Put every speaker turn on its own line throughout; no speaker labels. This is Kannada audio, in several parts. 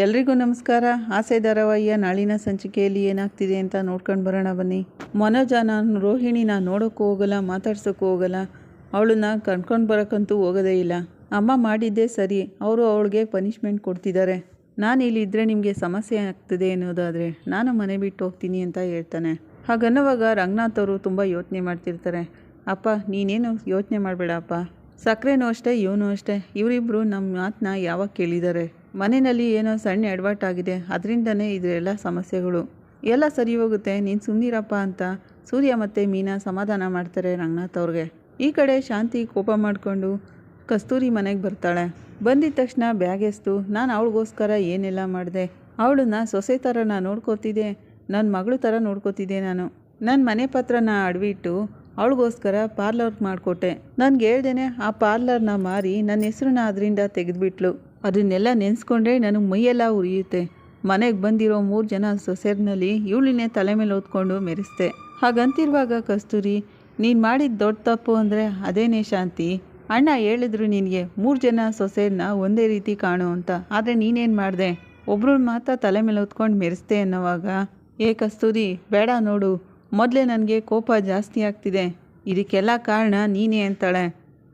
ಎಲ್ರಿಗೂ ನಮಸ್ಕಾರ. ಆಸೆ ಧಾರಾವಾಹಿಯ ನಾಳಿನ ಸಂಚಿಕೆಯಲ್ಲಿ ಏನಾಗ್ತಿದೆ ಅಂತ ನೋಡ್ಕೊಂಡು ಬರೋಣ ಬನ್ನಿ. ಮನೋಜ ನಾನು ರೋಹಿಣಿನ ನೋಡೋಕ್ಕೂ ಹೋಗಲ್ಲ, ಮಾತಾಡ್ಸೋಕ್ಕೂ ಹೋಗಲ್ಲ. ಅವಳನ್ನ ಕಣ್ಕೊಂಡು ಬರೋಕ್ಕಂತೂ ಹೋಗೋದೇ ಇಲ್ಲ. ಅಮ್ಮ ಮಾಡಿದ್ದೇ ಸರಿ, ಅವರು ಅವಳಿಗೆ ಪನಿಷ್ಮೆಂಟ್ ಕೊಡ್ತಿದ್ದಾರೆ ನಾನು ಇಲ್ಲಿದ್ದರೆ ನಿಮಗೆ ಸಮಸ್ಯೆ ಆಗ್ತದೆ ಅನ್ನೋದಾದರೆ ನಾನು ಮನೆ ಬಿಟ್ಟು ಹೋಗ್ತೀನಿ ಅಂತ ಹೇಳ್ತಾನೆ. ಹಾಗನ್ನುವಾಗ ರಂಗನಾಥ್ ಅವರು ತುಂಬ ಯೋಚನೆ ಮಾಡ್ತಿರ್ತಾರೆ. ಅಪ್ಪ, ನೀನೇನು ಯೋಚನೆ ಮಾಡಬೇಡ ಅಪ್ಪ. ಸಕ್ಕರೆನೂ ಅಷ್ಟೇ, ಇವನು ಅಷ್ಟೇ. ಇವರಿಬ್ಬರು ನಮ್ಮ ಮಾತನ್ನ ಯಾವಾಗ ಕೇಳಿದ್ದಾರೆ ಮನೆಯಲ್ಲಿ ಏನೋ ಸಣ್ಣ ಎಡವಟ್ಟಾಗಿದೆ ಅದರಿಂದನೇ ಇದೆಲ್ಲ ಸಮಸ್ಯೆಗಳು. ಎಲ್ಲ ಸರಿ ಹೋಗುತ್ತೆ. ನೀನು ಸುಮ್ಮನಿರಪ್ಪ ಅಂತ ಸೂರ್ಯ ಮತ್ತು ಮೀನಾ ಸಮಾಧಾನ ಮಾಡ್ತಾರೆ ರಂಗನಾಥ್ ಅವ್ರಿಗೆ. ಈ ಕಡೆ ಶಾಂತಿ ಕೋಪ ಮಾಡಿಕೊಂಡು ಕಸ್ತೂರಿ ಮನೆಗೆ ಬರ್ತಾಳೆ. ಬಂದಿದ ತಕ್ಷಣ ಬ್ಯಾಗ್ ಎಸ್ತು. ನಾನು ಅವಳಿಗೋಸ್ಕರ ಏನೆಲ್ಲ ಮಾಡಿದೆ? ಅವಳನ್ನ ಸೊಸೆ ಥರ ನಾನು ನೋಡ್ಕೋತಿದ್ದೆ. ನನ್ನ ಮಗಳು ಥರ ನೋಡ್ಕೋತಿದ್ದೆ ನಾನು. ನನ್ನ ಮನೆ ಪತ್ರನ ಅಡವಿಟ್ಟು ಅವಳಿಗೋಸ್ಕರ ಪಾರ್ಲರ್ ಮಾಡಿಕೊಟ್ಟೆ. ನನಗೆ ಹೇಳ್ದೇನೆ ಆ ಪಾರ್ಲರ್ನ ಮಾರಿ ನನ್ನ ಹೆಸ್ರನ್ನ ಅದರಿಂದ ತೆಗೆದುಬಿಟ್ಲು. ಅದನ್ನೆಲ್ಲ ನೆನೆಸ್ಕೊಂಡ್ರೆ ನನಗೆ ಮೈಯೆಲ್ಲ ಉರಿಯುತ್ತೆ. ಮನೆಗೆ ಬಂದಿರೋ ಮೂರು ಜನ ಸೊಸೆರ್ನಲ್ಲಿ ಇವಳಿನೇ ತಲೆ ಮೇಲೆ ಓದ್ಕೊಂಡು ಮೆರೆಸ್ತೆ. ಹಾಗಂತಿರುವಾಗ ಕಸ್ತೂರಿ, ನೀನು ಮಾಡಿದ ದೊಡ್ಡ ತಪ್ಪು ಅಂದರೆ ಅದೇನೇ ಶಾಂತಿ? ಅಣ್ಣ ಹೇಳಿದ್ರು ನಿನಗೆ ಮೂರು ಜನ ಸೊಸೆಯನ್ನ ಒಂದೇ ರೀತಿ ಕಾಣು ಅಂತ. ಆದರೆ ನೀನೇನು ಮಾಡಿದೆ? ಒಬ್ರು ಮಾತ್ರ ತಲೆ ಮೇಲೆ ಹೊತ್ಕೊಂಡು ಮೆರೆಸ್ತೆ ಅನ್ನೋವಾಗ, ಏ ಕಸ್ತೂರಿ, ಬೇಡ ನೋಡು. ಮೊದಲೇ ನನಗೆ ಕೋಪ ಜಾಸ್ತಿ ಆಗ್ತಿದೆ. ಇದಕ್ಕೆಲ್ಲ ಕಾರಣ ನೀನೇ ಅಂತಾಳೆ.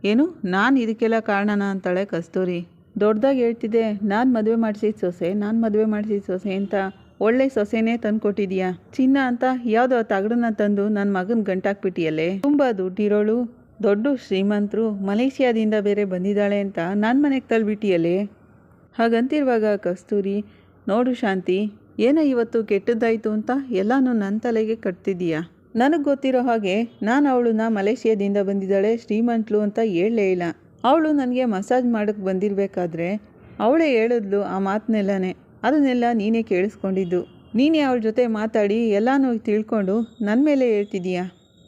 ಏನು? ನಾನು ಇದಕ್ಕೆಲ್ಲ ಕಾರಣನ? ಅಂತಾಳೆ ಕಸ್ತೂರಿ. ದೊಡ್ಡದಾಗಿ ಹೇಳ್ತಿದ್ದೆ, ನಾನು ಮದುವೆ ಮಾಡಿಸಿದ ಸೊಸೆ, ನಾನು ಮದುವೆ ಮಾಡಿಸಿದ ಸೊಸೆ ಅಂತ ಒಳ್ಳೆ ಸೊಸೆನೇ ತಂದು ಕೊಟ್ಟಿದೀಯಾ ಚಿನ್ನ ಅಂತ ಯಾವುದೋ ತಗಡನ್ನ ತಂದು ನನ್ನ ಮಗನ ಗಂಟಾಕ್ಬಿಟ್ಟಿಯಲ್ಲೇ. ತುಂಬ ದುಡ್ಡಿರೋಳು, ದೊಡ್ಡ ಶ್ರೀಮಂತರು, ಮಲೇಷ್ಯಾದಿಂದ ಬೇರೆ ಬಂದಿದ್ದಾಳೆ ಅಂತ ನನ್ನ ಮನೆಗೆ ತಳ್ಬಿಟ್ಟಿಯಲ್ಲೇ ಹಾಗಂತಿರುವಾಗ ಕಸ್ತೂರಿ, ನೋಡು ಶಾಂತಿ, ಏನೋ ಇವತ್ತು ಕೆಟ್ಟದ್ದಾಯಿತು ಅಂತ ಎಲ್ಲನೂ ನನ್ನ ತಲೆಗೆ ಕಟ್ತಿದ್ದೀಯಾ. ನನಗೆ ಗೊತ್ತಿರೋ ಹಾಗೆ ನಾನು ಅವಳನ್ನ ಮಲೇಷ್ಯಾದಿಂದ ಬಂದಿದ್ದಾಳೆ, ಶ್ರೀಮಂತಳು ಅಂತ ಹೇಳಲೇ ಇಲ್ಲ. ಅವಳು ನನಗೆ ಮಸಾಜ್ ಮಾಡೋಕ್ಕೆ ಬಂದಿರಬೇಕಾದ್ರೆ ಅವಳೇ ಹೇಳಿದ್ಲು ಆ ಮಾತನ್ನೆಲ್ಲನೇ ಅದನ್ನೆಲ್ಲ ನೀನೇ ಕೇಳಿಸ್ಕೊಂಡಿದ್ದು. ನೀನೇ ಅವಳ ಜೊತೆ ಮಾತಾಡಿ ಎಲ್ಲನೂ ತಿಳ್ಕೊಂಡು ನನ್ನ ಮೇಲೆ ಹೇಳ್ತಿದೀಯಾ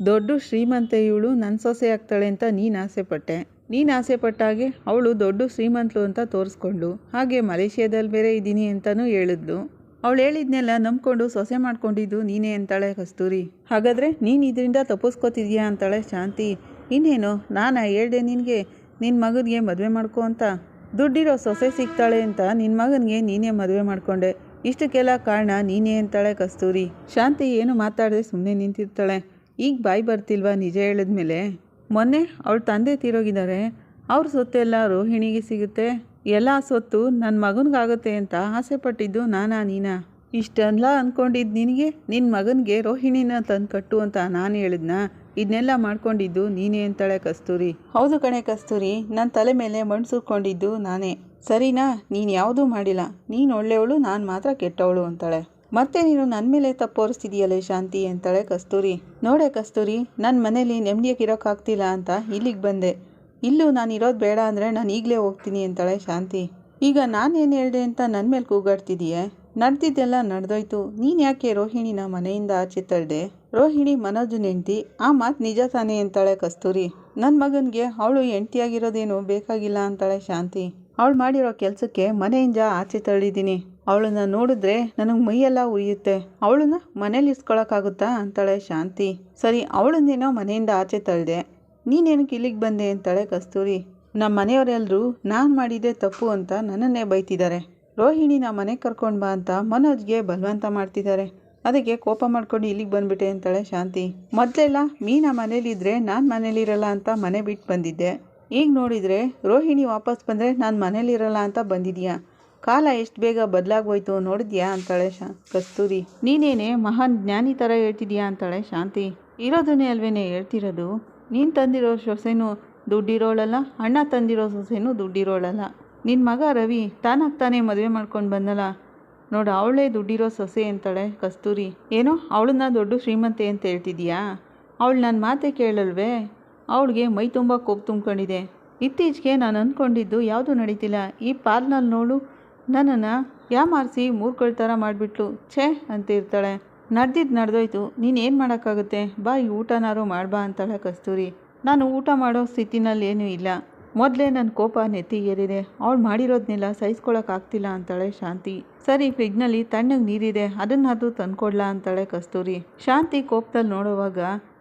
ದೊಡ್ಡ ಶ್ರೀಮಂತ ಇವಳು ನನ್ನ ಸೊಸೆ ಆಗ್ತಾಳೆ ಅಂತ ನೀನು ಆಸೆ ಪಟ್ಟೆ ನೀನು ಆಸೆ ಪಟ್ಟಾಗೆ ಅವಳು ದೊಡ್ಡ ಶ್ರೀಮಂತಳು ಅಂತ ತೋರಿಸ್ಕೊಂಡು ಹಾಗೆ ಮಲೇಷ್ಯಾದಲ್ಲಿ ಬೇರೆ ಇದ್ದೀನಿ ಅಂತಲೂ ಹೇಳಿದ್ಲು. ಅವಳು ಹೇಳಿದ್ನೆಲ್ಲ ನಂಬ್ಕೊಂಡು ಸೊಸೆ ಮಾಡ್ಕೊಂಡಿದ್ದು ನೀನೇ ಅಂತಾಳೆ ಕಸ್ತೂರಿ. ಹಾಗಾದರೆ ನೀನು ಇದರಿಂದ ತಪ್ಪಿಸ್ಕೋತಿದ್ಯಾ ಅಂತಾಳೆ ಶಾಂತಿ. ಇನ್ನೇನು, ನಾನು ಹೇಳಿದೆ ನಿನಗೆ ನಿನ್ನ ಮಗನಿಗೆ ಮದುವೆ ಮಾಡ್ಕೊ ಅಂತ? ದುಡ್ಡಿರೋ ಸೊಸೆ ಸಿಗ್ತಾಳೆ ಅಂತ ನಿನ್ನ ಮಗನಿಗೆ ನೀನೇ ಮದುವೆ ಮಾಡಿಕೊಂಡೆ. ಇಷ್ಟಕ್ಕೆಲ್ಲ ಕಾರಣ ನೀನೇ ಅಂತಾಳೆ ಕಸ್ತೂರಿ. ಶಾಂತಿ ಏನು ಮಾತಾಡದೆ ಸುಮ್ಮನೆ ನಿಂತಿರ್ತಾಳೆ. ಈಗ ಬಾಯಿ ಬರ್ತಿಲ್ವಾ ನಿಜ ಹೇಳಿದ್ಮೇಲೆ? ಮೊನ್ನೆ ಅವಳ ತಂದೆ ತೀರೋಗಿದ್ದಾರೆ. ಅವ್ರ ಸೊತ್ತೆಲ್ಲ ರೋಹಿಣಿಗೆ ಸಿಗುತ್ತೆ. ಎಲ್ಲ ಸೊತ್ತು ನನ್ನ ಮಗನಿಗಾಗುತ್ತೆ ಅಂತ ಆಸೆ ಪಟ್ಟಿದ್ದು ನಾನಾ ನೀನಾ? ಇಷ್ಟೆಲ್ಲ ಅಂದ್ಕೊಂಡಿದ್ದು ನಿನಗೆ ನಿನ್ನ ಮಗನಿಗೆ ರೋಹಿಣಿನ ತಂದು ಕಟ್ಟು ಅಂತ ನಾನು ಹೇಳಿದ್ನಾ? ಇದನ್ನೆಲ್ಲ ಮಾಡ್ಕೊಂಡಿದ್ದು ನೀನೇ ಅಂತಾಳೆ ಕಸ್ತೂರಿ. ಹೌದು ಕಣೆ ಕಸ್ತೂರಿ ನನ್ನ ತಲೆ ಮೇಲೆ ಮಣ್ಣು ಸುರ್ಕೊಂಡಿದ್ದು ನಾನೇ. ಸರಿನಾ, ನೀನು ಯಾವುದೂ ಮಾಡಿಲ್ಲ. ನೀನು ಒಳ್ಳೆಯವಳು, ನಾನು ಮಾತ್ರ ಕೆಟ್ಟವಳು ಅಂತಾಳೆ. ಮತ್ತೆ ನೀನು ನನ್ನ ಮೇಲೆ ತಪ್ಪೋರಿಸ್ತಿದೀಯಲ್ಲೇ ಶಾಂತಿ ಅಂತಾಳೆ ಕಸ್ತೂರಿ. ನೋಡೆ ಕಸ್ತೂರಿ ನನ್ನ ಮನೇಲಿ ನೆಮ್ಮದಿಯಾಗಿರೋಕ್ಕಾಗ್ತಿಲ್ಲ ಅಂತ ಇಲ್ಲಿಗೆ ಬಂದೆ. ಇಲ್ಲೂ ನಾನು ಇರೋದು ಬೇಡ ಅಂದರೆ ನಾನು ಈಗಲೇ ಹೋಗ್ತೀನಿ ಅಂತಾಳೆ ಶಾಂತಿ. ಈಗ ನಾನೇನು ಹೇಳಿದೆ ಅಂತ ನನ್ನ ಮೇಲೆ ಕೂಗಾಡ್ತಿದೀಯೆ? ನಡೆದಿದ್ದೆಲ್ಲ ನಡೆದೋಯ್ತು. ನೀನು ಯಾಕೆ ರೋಹಿಣಿನ ಮನೆಯಿಂದ ಆಚೆ ತಳ್ದೆ? ರೋಹಿಣಿ ಮನೋಜು ಹೆಂಡ್ತಿ ಆ ಮಾತು ನಿಜ ತಾನೇ ಅಂತಾಳೆ ಕಸ್ತೂರಿ. ನನ್ನ ಮಗನಿಗೆ ಅವಳು ಹೆಂಡ್ತಿಯಾಗಿರೋದೇನು ಬೇಕಾಗಿಲ್ಲ ಅಂತಾಳೆ ಶಾಂತಿ. ಅವಳು ಮಾಡಿರೋ ಕೆಲಸಕ್ಕೆ ಮನೆಯಿಂದ ಆಚೆ ತಳ್ಳಿದ್ದೀನಿ. ಅವಳನ್ನ ನೋಡಿದ್ರೆ ನನಗೆ ಮೈಯೆಲ್ಲ ಉರಿಯುತ್ತೆ. ಅವಳನ್ನ ಮನೇಲಿ ಇಸ್ಕೊಳಕ್ಕಾಗುತ್ತಾ ಅಂತಾಳೆ ಶಾಂತಿ. ಸರಿ, ಅವಳನ್ನೇನೋ ಮನೆಯಿಂದ ಆಚೆ ತಳ್ಳಿದೆ ನೀನೇನಕ್ಕೆ ಇಲ್ಲಿಗೆ ಬಂದೆ ಅಂತಾಳೆ ಕಸ್ತೂರಿ. ನಮ್ಮ ಮನೆಯವರೆಲ್ಲರೂ ನಾನು ಮಾಡಿದ್ದೆ ತಪ್ಪು ಅಂತ ನನ್ನನ್ನೇ ಬೈತಿದ್ದಾರೆ. ರೋಹಿಣಿನ ಮನೆಗೆ ಕರ್ಕೊಂಡು ಬಾ ಅಂತ ಮನೋಜ್ಗೆ ಬಲವಂತ ಮಾಡ್ತಿದ್ದಾರೆ ಅದಕ್ಕೆ ಕೋಪ ಮಾಡ್ಕೊಂಡು ಇಲ್ಲಿಗೆ ಬಂದ್ಬಿಟ್ಟೆ ಅಂತಾಳೆ ಶಾಂತಿ. ಮೊದಲೆಲ್ಲ ಮೀನಾ ಮನೇಲಿದ್ರೆ ನಾನು ಮನೇಲಿರಲ್ಲ ಅಂತ ಮನೆ ಬಿಟ್ಟು ಬಂದಿದ್ದೆ. ಈಗ ನೋಡಿದರೆ ರೋಹಿಣಿ ವಾಪಸ್ ಬಂದರೆ ನಾನು ಮನೇಲಿರಲ್ಲ ಅಂತ ಬಂದಿದ್ಯಾ? ಕಾಲ ಎಷ್ಟು ಬೇಗ ಬದಲಾಗೋಯ್ತು ನೋಡಿದ್ಯಾ ಅಂತಾಳೆ ಶಾ, ಕಸ್ತೂರಿ. ನೀನೇನೆ ಮಹಾನ್ ಜ್ಞಾನಿ ಥರ ಹೇಳ್ತಿದ್ಯಾ ಅಂತಾಳೆ ಶಾಂತಿ. ಇರೋದನ್ನೇ ಅಲ್ವೇನೆ ಹೇಳ್ತಿರೋದು? ನೀನು ತಂದಿರೋ ಸೊಸೆನೂ ದುಡ್ಡಿರೋಳಲ್ಲ, ಅಣ್ಣ ತಂದಿರೋ ಸೊಸೆನೂ ದುಡ್ಡಿರೋಳಲ್ಲ. ನಿನ್ನ ಮಗ ರವಿ ತಾನಾಗ್ತಾನೆ ಮದುವೆ ಮಾಡ್ಕೊಂಡು ಬಂದಲ್ಲ. ನೋಡು ಅವಳೇ ದುಡ್ಡಿರೋ ಸೊಸೆ ಅಂತಾಳೆ ಕಸ್ತೂರಿ. ಏನೋ ಅವಳನ್ನ ದೊಡ್ಡ ಶ್ರೀಮಂತೆ ಅಂತ ಹೇಳ್ತಿದ್ಯಾ? ಅವಳು ನನ್ನ ಮಾತೆ ಕೇಳಲ್ವೇ? ಅವಳಿಗೆ ಮೈ ತುಂಬ ಕೋಪ ತುಂಬ್ಕೊಂಡಿದೆ. ಇತ್ತೀಚೆಗೆ ನಾನು ಅಂದ್ಕೊಂಡಿದ್ದು ಯಾವುದೂ ನಡೀತಿಲ್ಲ. ಈ ಪಾರ್ನಲ್ಲಿ ನೋಡು, ನನ್ನನ್ನು ಯಾಮಾರಿಸಿ ಮೂರ್ಕೊಳ್ ಥರ ಮಾಡಿಬಿಟ್ಲು. ಛೇ ಅಂತ ಇರ್ತಾಳೆ. ನಡೆದಿದ್ದು ನಡೆದೋಯ್ತು. ನೀನು ಏನು ಮಾಡೋಕ್ಕಾಗುತ್ತೆ? ಬಾ ಈ ಊಟನಾರು ಮಾಡ್ಬಾ ಅಂತಾಳೆ ಕಸ್ತೂರಿ. ನಾನು ಊಟ ಮಾಡೋ ಸ್ಥಿತಿನಲ್ಲಿ ಏನೂ ಇಲ್ಲ. ಮೊದಲೇ ನನ್ನ ಕೋಪ ನೆತ್ತಿಗೇರಿದೆ ಅವಳು ಮಾಡಿರೋದನ್ನೆಲ್ಲ ಸಹಿಸ್ಕೊಳಕ್ಕಾಗ್ತಿಲ್ಲ ಅಂತಾಳೆ ಶಾಂತಿ. ಸರಿ, ಫ್ರಿಜ್ನಲ್ಲಿ ತಣ್ಣಗೆ ನೀರಿದೆ. ಅದನ್ನಾದರೂ ತಂದ್ಕೊಡ್ಲಾ ಅಂತಾಳೆ ಕಸ್ತೂರಿ. ಶಾಂತಿ ಕೋಪದಲ್ಲಿ ನೋಡುವಾಗ,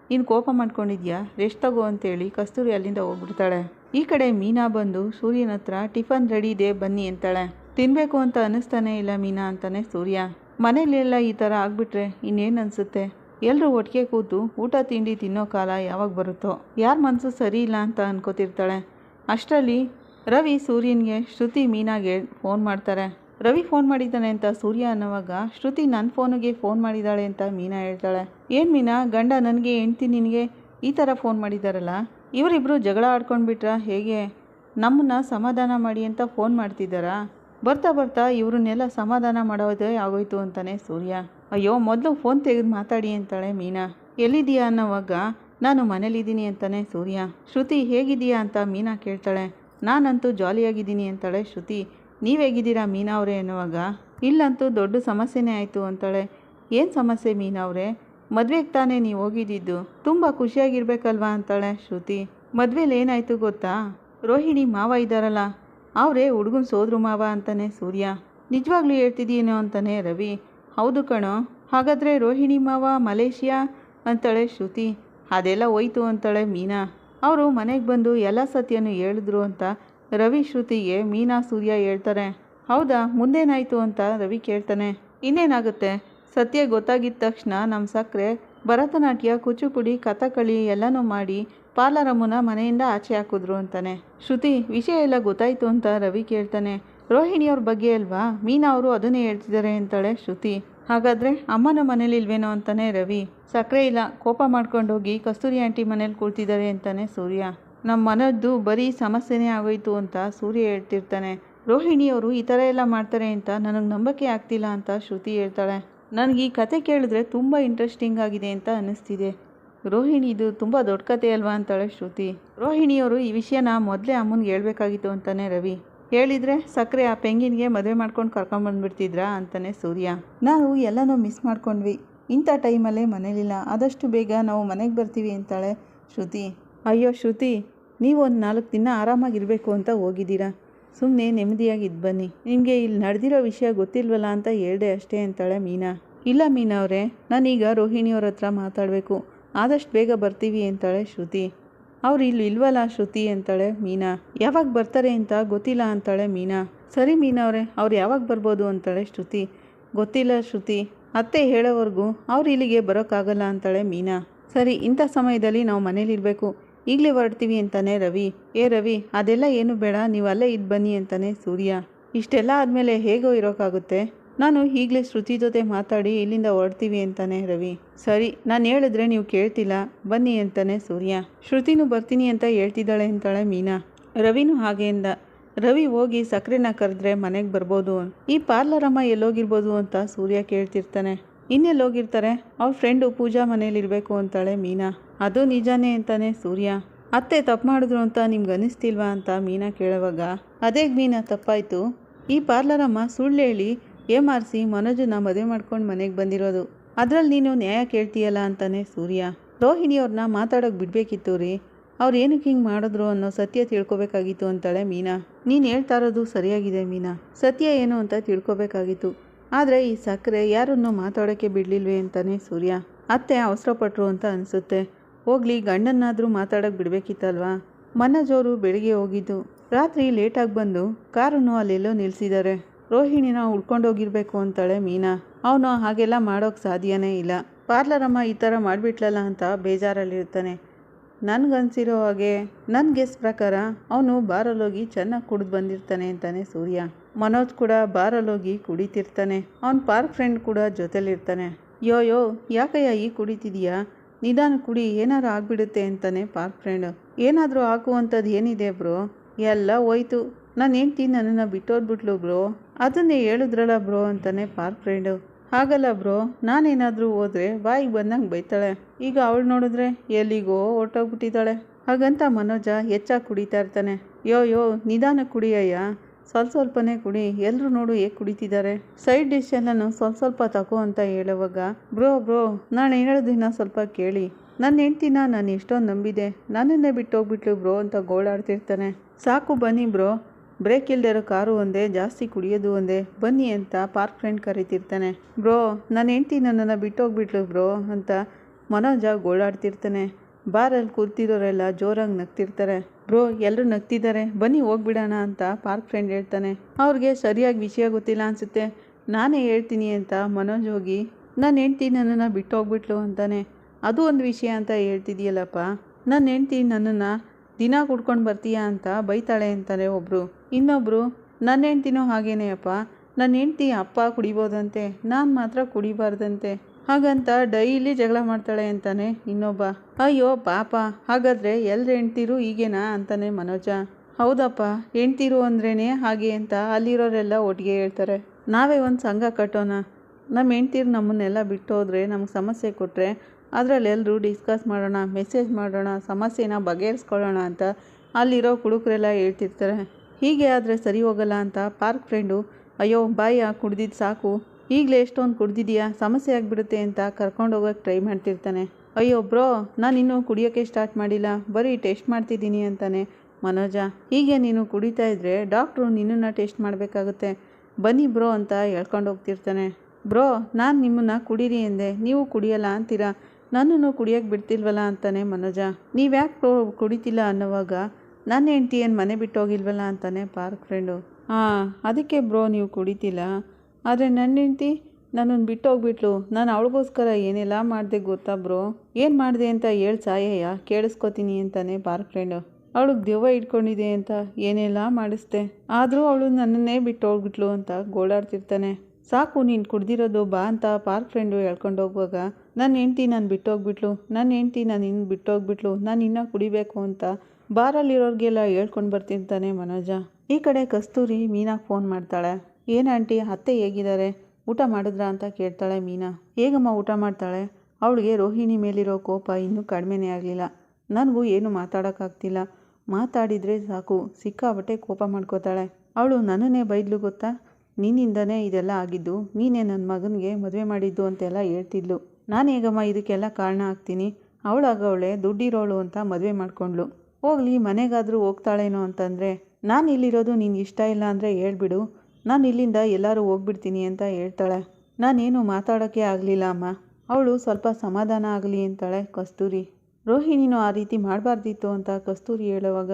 ನೀನು ಕೋಪ ಮಾಡ್ಕೊಂಡಿದ್ಯಾ? ರೆಸ್ಟ್ ತಗೋ ಅಂತೇಳಿ ಕಸ್ತೂರಿ ಅಲ್ಲಿಂದ ಹೋಗ್ಬಿಡ್ತಾಳೆ. ಈ ಕಡೆ ಮೀನಾ ಬಂದು, ಸೂರ್ಯನ ಹತ್ರ ಟಿಫನ್ ರೆಡಿ ಇದೆ, ಬನ್ನಿ ಅಂತಾಳೆ. ತಿನ್ನಬೇಕು ಅಂತ ಅನ್ನಿಸ್ತಾನೆ ಇಲ್ಲ ಮೀನಾ ಅಂತಾನೆ ಸೂರ್ಯ. ಮನೇಲೆಲ್ಲ ಈ ಥರ ಆಗಿಬಿಟ್ರೆ ಇನ್ನೇನು ಅನಿಸುತ್ತೆ? ಎಲ್ಲರೂ ಒಟ್ಟಿಗೆ ಕೂತು ಊಟ, ತಿಂಡಿ ತಿನ್ನೋ ಕಾಲ ಯಾವಾಗ ಬರುತ್ತೋ? ಯಾರ ಮನಸ್ಸು ಸರಿ ಇಲ್ಲ ಅಂತ ಅನ್ಕೋತಿರ್ತಾಳೆ. ಅಷ್ಟರಲ್ಲಿ ರವಿ ಸೂರ್ಯನಿಗೆ, ಶ್ರುತಿ ಮೀನಾಗೆ ಫೋನ್ ಮಾಡ್ತಾರೆ. ರವಿ ಫೋನ್ ಮಾಡಿದ್ದಾನೆ ಅಂತ ಸೂರ್ಯ ಅನ್ನೋವಾಗ, ಶ್ರುತಿ ನನ್ನ ಫೋನಿಗೆ ಫೋನ್ ಮಾಡಿದ್ದಾಳೆ ಅಂತ ಮೀನಾ ಹೇಳ್ತಾಳೆ. ಏನು ಮೀನಾ, ಗಂಡ ನನಗೆ ಹೆಂಡ್ತಿ ನಿನಗೆ ಈ ಥರ ಫೋನ್ ಮಾಡಿದ್ದಾರಲ್ಲ ಇವರಿಬ್ಬರು ಜಗಳ ಆಡ್ಕೊಂಡ್ಬಿಟ್ರಾ ಹೇಗೆ? ನಮ್ಮನ್ನ ಸಮಾಧಾನ ಮಾಡಿ ಅಂತ ಫೋನ್ ಮಾಡ್ತಿದ್ದಾರಾ? ಬರ್ತಾ ಬರ್ತಾ ಇವ್ರನ್ನೆಲ್ಲ ಸಮಾಧಾನ ಮಾಡೋದೇ ಆಗೋಯ್ತು ಅಂತಾನೆ ಸೂರ್ಯ. ಅಯ್ಯೋ, ಮೊದಲು ಫೋನ್ ತೆಗೆದು ಮಾತಾಡಿ ಅಂತಾಳೆ ಮೀನಾ. ಎಲ್ಲಿದೆಯಾ ಅನ್ನೋವಾಗ ನಾನು ಮನೇಲಿದ್ದೀನಿ ಅಂತಾನೆ ಸೂರ್ಯ. ಶ್ರುತಿ ಹೇಗಿದೆಯಾ ಅಂತ ಮೀನಾ ಕೇಳ್ತಾಳೆ. ನಾನಂತೂ ಜಾಲಿಯಾಗಿದ್ದೀನಿ ಅಂತಾಳೆ ಶ್ರುತಿ. ನೀವು ಹೇಗಿದ್ದೀರಾ ಮೀನಾ ಅವರೇ ಅನ್ನುವಾಗ. ಇಲ್ಲಂತೂ ದೊಡ್ಡ ಸಮಸ್ಯೆನೇ ಆಯಿತು ಅಂತಾಳೆ. ಏನು ಸಮಸ್ಯೆ ಮೀನಾ ಅವರೇ? ಮದುವೆಗೆ ತಾನೇ ನೀವು ಹೋಗಿದ್ದಿದ್ದು. ತುಂಬ ಖುಷಿಯಾಗಿರ್ಬೇಕಲ್ವಾ ಅಂತಾಳೆ ಶ್ರುತಿ. ಮದುವೆಲಿ ಏನಾಯಿತು ಗೊತ್ತಾ? ರೋಹಿಣಿ ಮಾವ ಇದ್ದಾರಲ್ಲ ಅವರೇ ಹುಡುಗನ ಸೋದ್ರು ಮಾವ ಅಂತಾನೆ ಸೂರ್ಯ. ನಿಜವಾಗ್ಲೂ ಹೇಳ್ತಿದ್ದೀನೋ ಅಂತಾನೆ ರವಿ. ಹೌದು ಕಣೋ. ಹಾಗಾದರೆ ರೋಹಿಣಿ ಮಾವ ಮಲೇಷಿಯಾ? ಅಂತಾಳೆ ಶ್ರುತಿ. ಅದೆಲ್ಲ ಹೋಯ್ತು ಅಂತಾಳೆ ಮೀನಾ. ಅವರು ಮನೆಗೆ ಬಂದು ಎಲ್ಲ ಸತ್ಯನೂ ಹೇಳಿದ್ರು ಅಂತ ರವಿ ಶ್ರುತಿಗೆ ಮೀನಾ, ಸೂರ್ಯ ಹೇಳ್ತಾರೆ, ಹೌದಾ, ಮುಂದೇನಾಯಿತು ಅಂತ ರವಿ ಕೇಳ್ತಾನೆ. ಇನ್ನೇನಾಗುತ್ತೆ? ಸತ್ಯ ಗೊತ್ತಾಗಿದ್ದ ತಕ್ಷಣ ನಮ್ಮ ಸಕ್ಕರೆ ಭರತನಾಟ್ಯ, ಕುಚುಪುಡಿ ಕಥಕಳಿ ಎಲ್ಲನೂ ಮಾಡಿ ಪಾರ್ಲರಮ್ಮನ ಮನೆಯಿಂದ ಆಚೆ ಹಾಕಿದ್ರು ಅಂತಾನೆ. ಶ್ರುತಿ, ವಿಷಯ ಎಲ್ಲ ಗೊತ್ತಾಯ್ತು ಅಂತ ರವಿ ಕೇಳ್ತಾನೆ. ರೋಹಿಣಿಯವ್ರ ಬಗ್ಗೆ ಅಲ್ವಾ? ಮೀನಾ ಅವರು ಅದನ್ನೇ ಹೇಳ್ತಿದ್ದಾರೆ ಅಂತಾಳೆ ಶ್ರುತಿ. ಹಾಗಾದರೆ ಅಮ್ಮನ ಮನೇಲಿ ಇಲ್ವೇನೋ ಅಂತಾನೆ ರವಿ, ಸಕ್ಕರೆ ಇಲ್ಲ, ಕೋಪ ಮಾಡ್ಕೊಂಡೋಗಿ ಕಸ್ತೂರಿ ಆಂಟಿ ಮನೇಲಿ ಕೂಳ್ತಿದ್ದಾರೆ ಅಂತಾನೆ ಸೂರ್ಯ. ನಮ್ಮ ಮನದ್ದು ಬರೀ ಸಮಸ್ಯೆನೇ ಆಗೋಯ್ತು ಅಂತ ಸೂರ್ಯ ಹೇಳ್ತಿರ್ತಾನೆ. ರೋಹಿಣಿಯವರು ಈ ಥರ ಎಲ್ಲ ಮಾಡ್ತಾರೆ ಅಂತ ನನಗೆ ನಂಬಕ್ಕೆ ಆಗ್ತಿಲ್ಲ ಅಂತ ಶ್ರುತಿ ಹೇಳ್ತಾಳೆ. ನನಗೆ ಈ ಕತೆ ಕೇಳಿದ್ರೆ ತುಂಬ ಇಂಟ್ರೆಸ್ಟಿಂಗ್ ಆಗಿದೆ ಅಂತ ಅನ್ನಿಸ್ತಿದೆ. ರೋಹಿಣಿ, ಇದು ತುಂಬ ದೊಡ್ಡ ಕತೆ ಅಲ್ವಾ ಅಂತಾಳೆ ಶ್ರುತಿ. ರೋಹಿಣಿಯವರು ಈ ವಿಷಯನ ಮೊದಲೇ ಅಮ್ಮನಿಗೆ ಹೇಳ್ಬೇಕಾಗಿತ್ತು ಅಂತಾನೆ ರವಿ. ಹೇಳಿದರೆ ಸಕ್ಕರೆ ಆ ಪೆಂಗಿನಿಗೆ ಮದುವೆ ಮಾಡ್ಕೊಂಡು ಕರ್ಕೊಂಬಂದ್ಬಿಡ್ತಿದ್ರಾ ಅಂತಾನೆ ಸೂರ್ಯ. ನಾವು ಎಲ್ಲನೂ ಮಿಸ್ ಮಾಡ್ಕೊಂಡ್ವಿ. ಇಂಥ ಟೈಮಲ್ಲೇ ಮನೇಲಿಲ್ಲ. ಆದಷ್ಟು ಬೇಗ ನಾವು ಮನೆಗೆ ಬರ್ತೀವಿ, ಅಂತಾಳೆ ಶ್ರುತಿ. ಅಯ್ಯೋ ಶ್ರುತಿ ನೀವು ಒಂದು ನಾಲ್ಕು ದಿನ ಆರಾಮಾಗಿರಬೇಕು ಅಂತ ಹೋಗಿದ್ದೀರಾ? ಸುಮ್ಮನೆ ನೆಮ್ಮದಿಯಾಗಿ ಇದ್ದು ಬನ್ನಿ. ನಿಮಗೆ ಇಲ್ಲಿ ನಡೆದಿರೋ ವಿಷಯ ಗೊತ್ತಿಲ್ವಲ್ಲ ಅಂತ ಹೇಳ್ದೆ ಅಷ್ಟೇ, ಅಂತಾಳೆ ಮೀನಾ. ಇಲ್ಲ ಮೀನಾ ಅವರೇ, ನಾನೀಗ ರೋಹಿಣಿಯವ್ರ ಹತ್ರ ಮಾತಾಡಬೇಕು. ಆದಷ್ಟು ಬೇಗ ಬರ್ತೀವಿ, ಅಂತಾಳೆ ಶ್ರುತಿ. ಅವ್ರು ಇಲ್ಲಿ ಇಲ್ವಲ್ಲ ಶ್ರುತಿ ಅಂತಾಳೆ ಮೀನಾ. ಯಾವಾಗ ಬರ್ತಾರೆ ಅಂತ ಗೊತ್ತಿಲ್ಲ ಅಂತಾಳೆ ಮೀನಾ. ಸರಿ ಮೀನಾ ಅವರೇ, ಅವ್ರು ಯಾವಾಗ ಬರ್ಬೋದು ಅಂತಾಳೆ ಶ್ರುತಿ. ಗೊತ್ತಿಲ್ಲ ಶ್ರುತಿ. ಅತ್ತೆ ಹೇಳೋವರೆಗೂ ಅವ್ರು ಇಲ್ಲಿಗೆ ಬರೋಕ್ಕಾಗಲ್ಲ ಅಂತಾಳೆ ಮೀನಾ. ಸರಿ, ಇಂಥ ಸಮಯದಲ್ಲಿ ನಾವು ಮನೇಲಿರಬೇಕು ಈಗಲೇ ಹೊರಡ್ತೀವಿ ಅಂತಾನೆ ರವಿ. ಏ ರವಿ, ಅದೆಲ್ಲ ಏನು ಬೇಡ, ನೀವು ಅಲ್ಲೇ ಇದ್ದು ಬನ್ನಿ ಅಂತಾನೆ ಸೂರ್ಯ. ಇಷ್ಟೆಲ್ಲ ಆದಮೇಲೆ ಹೇಗೋ ಇರೋಕ್ಕಾಗುತ್ತೆ? ನಾನು ಈಗಲೇ ಶ್ರುತಿ ಜೊತೆ ಮಾತಾಡಿ ಇಲ್ಲಿಂದ ಹೊರಡ್ತೀವಿ ಅಂತಾನೆ ರವಿ. ಸರಿ, ನಾನು ಹೇಳಿದ್ರೆ ನೀವು ಕೇಳ್ತಿಲ್ಲ. ಬನ್ನಿ ಅಂತಾನೆ ಸೂರ್ಯ. ಶ್ರುತಿನೂ ಬರ್ತೀನಿ ಅಂತ ಹೇಳ್ತಿದ್ದಾಳೆ ಅಂತಾಳೆ ಮೀನಾ. ರವಿನೂ ಹಾಗೆ ಅಂದ ರವಿ ಹೋಗಿ ಸಕ್ಕರೆನ ಕರೆದ್ರೆ ಮನೆಗೆ ಬರ್ಬೋದು. ಈ ಪಾರ್ಲರಮ್ಮ ಎಲ್ಲೋಗಿರ್ಬೋದು ಅಂತ ಸೂರ್ಯ ಕೇಳ್ತಿರ್ತಾನೆ. ಇನ್ನೆಲ್ಲೋಗಿರ್ತಾರೆ ಅವ್ರ ಫ್ರೆಂಡು ಪೂಜಾ ಮನೇಲಿರಬೇಕು ಅಂತಾಳೆ ಮೀನಾ. ಅದು ನಿಜಾನೇ ಅಂತಾನೆ ಸೂರ್ಯ. ಅತ್ತೆ ತಪ್ಪು ಮಾಡಿದ್ರು ಅಂತ ನಿಮ್ಗೆ ಅನಿಸ್ತಿಲ್ವಾ ಅಂತ ಮೀನಾ ಕೇಳುವಾಗ. ಅದೇ ಮೀನಾ, ತಪ್ಪಾಯಿತು. ಈ ಪಾರ್ಲರಮ್ಮ ಸುಳ್ಳು ಹೇಳಿ ಏಮಾರಿಸಿ ಮನೋಜನ ಮದುವೆ ಮಾಡ್ಕೊಂಡು ಮನೆಗೆ ಬಂದಿರೋದು. ಅದರಲ್ಲಿ ನೀನು ನ್ಯಾಯ ಕೇಳ್ತೀಯಲ್ಲ ಅಂತಾನೆ ಸೂರ್ಯ. ರೋಹಿಣಿಯವ್ರನ್ನ ಮಾತಾಡೋಕೆ ಬಿಡಬೇಕಿತ್ತು ರೀ. ಅವ್ರು ಏನಕ್ಕೆ ಹಿಂಗೆ ಮಾಡಿದ್ರು ಅನ್ನೋ ಸತ್ಯ ತಿಳ್ಕೊಬೇಕಾಗಿತ್ತು ಅಂತಾಳೆ ಮೀನಾ. ನೀನು ಹೇಳ್ತಾ ಇರೋದು ಸರಿಯಾಗಿದೆ ಮೀನಾ. ಸತ್ಯ ಏನು ಅಂತ ತಿಳ್ಕೊಬೇಕಾಗಿತ್ತು. ಆದರೆ ಈ ಸಕ್ಕರೆ ಯಾರನ್ನೂ ಮಾತಾಡೋಕ್ಕೆ ಬಿಡಲಿಲ್ವೇ ಅಂತಾನೆ ಸೂರ್ಯ. ಅತ್ತೆ ಅವಸರಪಟ್ರು ಅಂತ ಅನಿಸುತ್ತೆ. ಹೋಗ್ಲಿ, ಗಂಡನ್ನಾದರೂ ಮಾತಾಡೋಕೆ ಬಿಡಬೇಕಿತ್ತಲ್ವಾ? ಮನೋಜವರು ಬೆಳಿಗ್ಗೆ ಹೋಗಿದ್ದು. ರಾತ್ರಿ ಲೇಟಾಗಿ ಬಂದು ಕಾರನ್ನು ಅಲ್ಲೆಲ್ಲೋ ನಿಲ್ಲಿಸಿದ್ದಾರೆ ರೋಹಿಣಿನ ಉಳ್ಕೊಂಡೋಗಿರ್ಬೇಕು ಅಂತಾಳೆ ಮೀನಾ. ಅವನು ಹಾಗೆಲ್ಲ ಮಾಡೋಕ್ಕೆ ಸಾಧ್ಯನೇ ಇಲ್ಲ. ಪಾರ್ಲರಮ್ಮ ಈ ಥರ ಮಾಡಿಬಿಟ್ಲಲ್ಲ ಅಂತ ಬೇಜಾರಲ್ಲಿರ್ತಾನೆ. ನನಗನ್ಸಿರೋ ಹಾಗೆ ನನ್ನ ಗೆಸ್ ಪ್ರಕಾರ ಅವನು ಬಾರಲ್ಲೋಗಿ ಚೆನ್ನಾಗಿ ಕುಡಿದು ಬಂದಿರ್ತಾನೆ ಅಂತಾನೆ ಸೂರ್ಯ. ಮನೋಜ್ ಕೂಡ ಬಾರಲ್ಲೋಗಿ ಕುಡಿತಿರ್ತಾನೆ. ಅವನ ಪಾರ್ಕ್ ಫ್ರೆಂಡ್ ಕೂಡ ಜೊತೆಲಿರ್ತಾನೆ. ಯೋ ಯೋ ಯಾಕಯ್ಯ ಈ ಕುಡಿತಿದೀಯಾ? ನಿಧಾನ ಕುಡಿ, ಏನಾರು ಆಗಿಬಿಡುತ್ತೆ ಅಂತಾನೆ ಪಾರ್ಕ್ ಫ್ರೆಂಡ್. ಏನಾದರೂ ಹಾಕುವಂಥದ್ದು ಏನಿದೆ ಬ್ರೋ? ಎಲ್ಲ ಹೋಯ್ತು. ನಾನು ಹೆಂಡ್ತಿ, ನನ್ನನ್ನು ಬಿಟ್ಟೋದ್ಬಿಟ್ಲು ಬ್ರೋ. ಅದನ್ನೇ ಹೇಳಿದ್ರಲ್ಲ ಬ್ರೋ ಅಂತಾನೆ ಪಾರ್ಕ್ ಫ್ರೆಂಡು ಹಾಗಲ್ಲ ಬ್ರೋ, ನಾನೇನಾದರೂ ಹೋದರೆ ಬಾಯಿಗೆ ಬಂದಂಗೆ ಬೈತಾಳೆ. ಈಗ ಅವಳು ನೋಡಿದ್ರೆ ಎಲ್ಲಿಗೋ ಹೊರ್ಟೋಗ್ಬಿಟ್ಟಿದ್ದಾಳೆ. ಹಾಗಂತ ಮನೋಜ ಹೆಚ್ಚಾಗಿ ಕುಡಿತಾ ಇರ್ತಾನೆ. ಯೋ ಯೋ, ನಿಧಾನ ಕುಡಿಯಯ್ಯ ಸ್ವಲ್ಪ ಸ್ವಲ್ಪನೇ ಕುಡಿ. ಎಲ್ಲರೂ ನೋಡು ಹೇಗೆ ಕುಡಿತಿದ್ದಾರೆ. ಸೈಡ್ ಡಿಶ್ ಎಲ್ಲನೂ ಸ್ವಲ್ಪ ಸ್ವಲ್ಪ ತಗೋ ಅಂತ ಹೇಳುವಾಗ, ಬ್ರೋ ಬ್ರೋ, ನಾನು ಹೇಳೋದಿನ ಸ್ವಲ್ಪ ಕೇಳಿ. ನನ್ನ ಹೆಂಡ್ತಿನ ನಾನು ಎಷ್ಟೊಂದು ನಂಬಿದೆ. ನನ್ನನ್ನೇ ಬಿಟ್ಟು ಹೋಗ್ಬಿಟ್ಲು ಬ್ರೋ ಅಂತ ಗೋಳಾಡ್ತಿರ್ತಾನೆ. ಸಾಕು ಬನ್ನಿ ಬ್ರೋ. ಬ್ರೇಕ್ ಇಲ್ಲದೆ ಇರೋ ಕಾರು ಒಂದೇ, ಜಾಸ್ತಿ ಕುಡಿಯೋದು ಒಂದೇ. ಬನ್ನಿ ಅಂತ ಪಾರ್ಕ್ ಫ್ರೆಂಡ್ ಕರಿತಿರ್ತಾನೆ. ಬ್ರೋ ನನ್ನ ಹೆಂಡ್ತಿ ನನ್ನನ್ನು ಬಿಟ್ಟೋಗ್ಬಿಟ್ಲು ಬ್ರೋ ಅಂತ ಮನೋಜ ಗೋಳಾಡ್ತಿರ್ತಾನೆ ಬಾರಲ್ಲಿ ಕೂತಿರೋರೆಲ್ಲ ಜೋರಾಗಿ ನಗ್ತಿರ್ತಾರೆ. ಬ್ರೋ ಎಲ್ಲರೂ ನಗ್ತಿದ್ದಾರೆ ಬನ್ನಿ ಹೋಗ್ಬಿಡೋಣ ಅಂತ ಪಾರ್ಕ್ ಫ್ರೆಂಡ್ ಹೇಳ್ತಾನೆ. ಅವ್ರಿಗೆ ಸರಿಯಾಗಿ ವಿಷಯ ಗೊತ್ತಿಲ್ಲ ಅನಿಸುತ್ತೆ. ನಾನೇ ಹೇಳ್ತೀನಿ ಅಂತ ಮನೋಜ್ ಹೋಗಿ ನನ್ನ ಹೆಂಡ್ತಿ ನನ್ನನ್ನು ಬಿಟ್ಟು ಹೋಗ್ಬಿಟ್ಲು ಅಂತಾನೆ. ಅದು ಒಂದು ವಿಷಯ ಅಂತ ಹೇಳ್ತಿದ್ಯಲ್ಲಪ್ಪ? ನನ್ನ ಹೆಂಡ್ತಿ ನನ್ನನ್ನು ದಿನ ಕುಡ್ಕೊಂಡು ಬರ್ತೀಯಾ ಅಂತ ಬೈತಾಳೆ ಅಂತಾರೆ ಒಬ್ಬರು ಇನ್ನೊಬ್ಬರು ನನ್ನ ಹೆಂಡ್ತಿನೂ ಹಾಗೇನೇ ಅಪ್ಪ. ನನ್ನ ಹೆಂಡ್ತಿ ಅಪ್ಪ ಕುಡಿಬೋದಂತೆ. ನಾನು ಮಾತ್ರ ಕುಡಿಬಾರ್ದಂತೆ. ಹಾಗಂತ ಡೈಲಿ ಜಗಳ ಮಾಡ್ತಾಳೆ ಅಂತಾನೆ ಇನ್ನೊಬ್ಬ. ಅಯ್ಯೋ, ಪಾಪ. ಹಾಗಾದರೆ ಎಲ್ಲರ ಹೆಂಡ್ತಿರು ಹೀಗೇನಾ? ಅಂತಾನೆ ಮನೋಜ. ಹೌದಪ್ಪ. ಹೆಂಡ್ತಿರು ಅಂದ್ರೇ ಹಾಗೆ ಅಂತ ಅಲ್ಲಿರೋರೆಲ್ಲ ಒಟ್ಟಿಗೆ ಹೇಳ್ತಾರೆ. ನಾವೇ ಒಂದು ಸಂಘ ಕಟ್ಟೋಣ. ನಮ್ಮ ಹೆಂಡ್ತಿರು ನಮ್ಮನ್ನೆಲ್ಲ ಬಿಟ್ಟು ಹೋದರೆ ನಮ್ಗೆ ಸಮಸ್ಯೆ ಕೊಟ್ಟರೆ ಅದರಲ್ಲಿ ಎಲ್ಲರೂ ಡಿಸ್ಕಸ್ ಮಾಡೋಣ ಮೆಸೇಜ್ ಮಾಡೋಣ, ಸಮಸ್ಯೆನ ಬಗೆಹರಿಸ್ಕೊಳ್ಳೋಣ ಅಂತ ಅಲ್ಲಿರೋ ಕುಡುಕರೆಲ್ಲ ಹೇಳ್ತಿರ್ತಾರೆ. ಹೀಗೆ ಆದರೆ ಸರಿ ಹೋಗಲ್ಲ ಅಂತ ಪಾರ್ಕ್ ಫ್ರೆಂಡು ಅಯ್ಯೋ ಬಾಯ ಕುಡ್ದಿದ್ದು ಸಾಕು. ಈಗಲೇ ಎಷ್ಟೊಂದು ಕುಡ್ದಿದ್ಯಾ? ಸಮಸ್ಯೆ ಆಗಿಬಿಡುತ್ತೆ ಅಂತ ಕರ್ಕೊಂಡು ಹೋಗೋಕ್ಕೆ ಟ್ರೈ ಮಾಡ್ತಿರ್ತಾನೆ. ಅಯ್ಯೋ ಬ್ರೋ, ನಾನು ಇನ್ನೂ ಕುಡಿಯೋಕ್ಕೆ ಸ್ಟಾರ್ಟ್ ಮಾಡಿಲ್ಲ. ಬರೀ ಟೆಸ್ಟ್ ಮಾಡ್ತಿದ್ದೀನಿ ಅಂತಾನೆ ಮನೋಜ. ಹೀಗೆ ನೀನು ಕುಡಿತಾ ಇದ್ದರೆ ಡಾಕ್ಟ್ರು ನಿನ್ನನ್ನು ಟೆಸ್ಟ್ ಮಾಡಬೇಕಾಗುತ್ತೆ. ಬನ್ನಿ ಬ್ರೋ ಅಂತ ಹೇಳ್ಕೊಂಡು ಹೋಗ್ತಿರ್ತಾನೆ. ಬ್ರೋ, ನಾನು ನಿಮ್ಮನ್ನು ಕುಡೀರಿ ಎಂದೆ. ನೀವು ಕುಡಿಯಲ್ಲ ಅಂತೀರಾ? ನನ್ನನ್ನು ಕುಡಿಯೋಕೆ ಬಿಡ್ತಿಲ್ವಲ್ಲ ಅಂತಾನೆ ಮನೋಜ. ನೀವ್ಯಾಕೆ ಕುಡಿತಿಲ್ಲ ಅನ್ನೋವಾಗ ನನ್ನ ಹೆಂಡ್ತಿ ಏನು ಮನೆ ಬಿಟ್ಟು ಹೋಗಿಲ್ವಲ್ಲ ಅಂತಾನೆ ಪಾರ್ಕ್ ಫ್ರೆಂಡು. ಹಾಂ ಅದಕ್ಕೆ ಬ್ರೋ ನೀವು ಕುಡಿತಿಲ್ಲ. ಆದರೆ ನನ್ನ ಹೆಂಡ್ತಿ ನನ್ನನ್ನು ಬಿಟ್ಟು ಹೋಗ್ಬಿಟ್ಲು ನಾನು ಅವಳಿಗೋಸ್ಕರ ಏನೆಲ್ಲ ಮಾಡಿದೆ ಗೊತ್ತಾ ಬ್ರೋ? ಏನು ಮಾಡಿದೆ ಅಂತ ಹೇಳಿ ಸಾಯಯ್ಯ, ಕೇಳಿಸ್ಕೊತೀನಿ ಅಂತಾನೆ ಪಾರ್ಕ್ ಫ್ರೆಂಡು. ಅವಳಿಗೆ ದೆವ್ವ ಇಟ್ಕೊಂಡಿದೆ ಅಂತ ಏನೆಲ್ಲ ಮಾಡಿಸ್ದೆ. ಆದರೂ ಅವಳು ನನ್ನನ್ನೇ ಬಿಟ್ಟು ಹೋಗ್ಬಿಟ್ಲು ಅಂತ ಗೋಳಾಡ್ತಿರ್ತಾನೆ. ಸಾಕು, ನೀನು ಕುಡ್ದಿರೋದು ಬಾ ಅಂತ ಪಾರ್ಕ್ ಫ್ರೆಂಡು ಎಳ್ಕೊಂಡು ಹೋಗುವಾಗ ನನ್ನ ಹೆಂಡ್ತಿ ನಾನು ಬಿಟ್ಟೋಗ್ಬಿಟ್ಲು ನನ್ನ ಹೆಂಡ್ತಿ ನಾನು ಇನ್ನು ಬಿಟ್ಟೋಗ್ಬಿಟ್ಲು, ನಾನು ಇನ್ನೂ ಕುಡಿಬೇಕು ಅಂತ ಬಾರಲ್ಲಿರೋರಿಗೆಲ್ಲ ಹೇಳ್ಕೊಂಡು ಬರ್ತಿರ್ತಾನೆ ಮನೋಜ. ಈ ಕಡೆ ಕಸ್ತೂರಿ ಮೀನಾಗೆ ಫೋನ್ ಮಾಡ್ತಾಳೆ. ಏನು ಆಂಟಿ, ಅತ್ತೆ ಹೇಗಿದ್ದಾರೆ ಊಟ ಮಾಡಿದ್ರಾ ಅಂತ ಕೇಳ್ತಾಳೆ ಮೀನಾ. ಹೇಗಮ್ಮ ಊಟ ಮಾಡ್ತಾಳೆ? ಅವಳಿಗೆ ರೋಹಿಣಿ ಮೇಲಿರೋ ಕೋಪ ಇನ್ನೂ ಕಡಿಮೆನೇ ಆಗಲಿಲ್ಲ. ನನಗೂ ಏನು ಮಾತಾಡೋಕ್ಕಾಗ್ತಿಲ್ಲ. ಮಾತಾಡಿದರೆ ಸಾಕು ಸಿಕ್ಕಾಬಟ್ಟೆ ಕೋಪ ಮಾಡ್ಕೋತಾಳೆ. ಅವಳು ನನ್ನನ್ನೇ ಬೈದ್ಲು ಗೊತ್ತಾ? ನಿನ್ನಿಂದನೇ ಇದೆಲ್ಲ ಆಗಿದ್ದು, ನೀನೇ ನನ್ನ ಮಗನಿಗೆ ಮದುವೆ ಮಾಡಿದ್ದು ಅಂತೆಲ್ಲ ಹೇಳ್ತಿದ್ಲು. ನಾನು ಹೇಗಮ್ಮ ಇದಕ್ಕೆಲ್ಲ ಕಾರಣ ಆಗ್ತೀನಿ. ಅವಳಾಗವಳೆ ದುಡ್ಡಿರೋಳು ಅಂತ ಮದುವೆ ಮಾಡ್ಕೊಂಡ್ಳು. ಹೋಗ್ಲಿ, ಮನೆಗಾದರೂ ಹೋಗ್ತಾಳೇನೋ ಅಂತಂದರೆ, ನಾನು ಇಲ್ಲಿರೋದು ನಿನ್ಗೆ ಇಷ್ಟ ಇಲ್ಲ ಅಂದರೆ ಹೇಳ್ಬಿಡು. ನಾನು ಇಲ್ಲಿಂದ ಎಲ್ಲರೂ ಹೋಗ್ಬಿಡ್ತೀನಿ ಅಂತ ಹೇಳ್ತಾಳೆ. ನಾನೇನು ಮಾತಾಡೋಕ್ಕೆ ಆಗಲಿಲ್ಲ ಅಮ್ಮ. ಅವಳು ಸ್ವಲ್ಪ ಸಮಾಧಾನ ಆಗಲಿ ಅಂತಾಳೆ ಕಸ್ತೂರಿ. ರೋಹಿಣಿನೂ ಆ ರೀತಿ ಮಾಡಬಾರ್ದಿತ್ತು ಅಂತ ಕಸ್ತೂರಿ ಹೇಳುವಾಗ,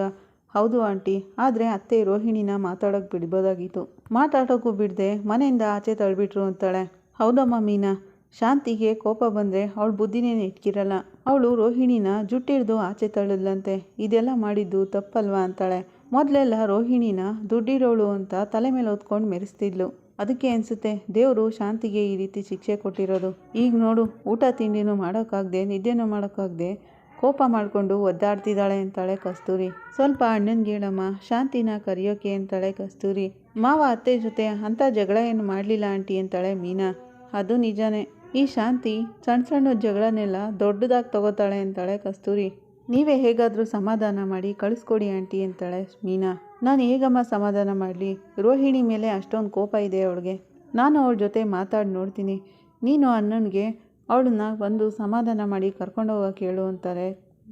ಹೌದು ಆಂಟಿ, ಆದರೆ ಅತ್ತೆ ರೋಹಿಣಿನ ಮಾತಾಡೋಕ್ಕೆ ಬಿಡ್ಬೋದಾಗಿತ್ತು. ಮಾತಾಡೋಕ್ಕೂ ಬಿಡದೆ ಮನೆಯಿಂದ ಆಚೆ ತಳ್ಬಿಟ್ರು ಅಂತಾಳೆ. ಹೌದಮ್ಮ ಮೀನಾ. ಶಾಂತಿಗೆ ಕೋಪ ಬಂದರೆ ಅವಳು ಬುದ್ಧಿನೇ ಇಟ್ಕಿರಲ್ಲ. ಅವಳು ರೋಹಿಣಿನ ಜುಟ್ಟಿಡ್ದು ಆಚೆ ತಳ್ಳದ್ಲಂತೆ. ಇದೆಲ್ಲ ಮಾಡಿದ್ದು ತಪ್ಪಲ್ವಾ ಅಂತಾಳೆ. ಮೊದಲೆಲ್ಲ ರೋಹಿಣಿನ ದುಡ್ಡಿರೋಳು ಅಂತ ತಲೆ ಮೇಲೆ ಹೊತ್ಕೊಂಡು ಮೆರೆಸ್ತಿದ್ಲು. ಅದಕ್ಕೆ ಅನಿಸುತ್ತೆ ದೇವರು ಶಾಂತಿಗೆ ಈ ರೀತಿ ಶಿಕ್ಷೆ ಕೊಟ್ಟಿರೋದು. ಈಗ ನೋಡು, ಊಟ, ತಿಂಡಿನೂ ಮಾಡೋಕ್ಕಾಗದೆ, ನಿದ್ದೆನೂ ಮಾಡೋಕ್ಕಾಗದೆ ಕೋಪ ಮಾಡಿಕೊಂಡು ಒದ್ದಾಡ್ತಿದ್ದಾಳೆ ಅಂತಾಳೆ ಕಸ್ತೂರಿ. ಸ್ವಲ್ಪ ಅಣ್ಣನಿಗೆ ಹೇಳಮ್ಮ, ಶಾಂತಿನ ಕರೆಯೋಕೆ ಅಂತಾಳೆ ಕಸ್ತೂರಿ. ಮಾವ ಅತ್ತೆ ಜೊತೆ ಅಂಥ ಜಗಳ ಏನು ಮಾಡಲಿಲ್ಲ ಆಂಟಿ ಅಂತಾಳೆ ಮೀನಾ. ಅದು ನಿಜಾನೇ. ಈ ಶಾಂತಿ ಸಣ್ಣ ಸಣ್ಣ ಜಗಳನೆಲ್ಲ ದೊಡ್ಡದಾಗಿ ತಗೋತಾಳೆ ಅಂತಾಳೆ ಕಸ್ತೂರಿ. ನೀವೇ ಹೇಗಾದರೂ ಸಮಾಧಾನ ಮಾಡಿ ಕಳಿಸ್ಕೊಡಿ ಆಂಟಿ ಅಂತಾಳೆ ಮೀನಾ. ನಾನು ಹೇಗಮ್ಮ ಸಮಾಧಾನ ಮಾಡಲಿ? ರೋಹಿಣಿ ಮೇಲೆ ಅಷ್ಟೊಂದು ಕೋಪ ಇದೆ ಅವಳಿಗೆ. ನಾನು ಅವಳ ಜೊತೆ ಮಾತಾಡಿ ನೋಡ್ತೀನಿ. ನೀನು ಅಣ್ಣನಿಗೆ ಅವಳನ್ನ ಬಂದು ಸಮಾಧಾನ ಮಾಡಿ ಕರ್ಕೊಂಡು ಹೋಗೋಕೆ ಹೇಳು ಅಂತಾರೆ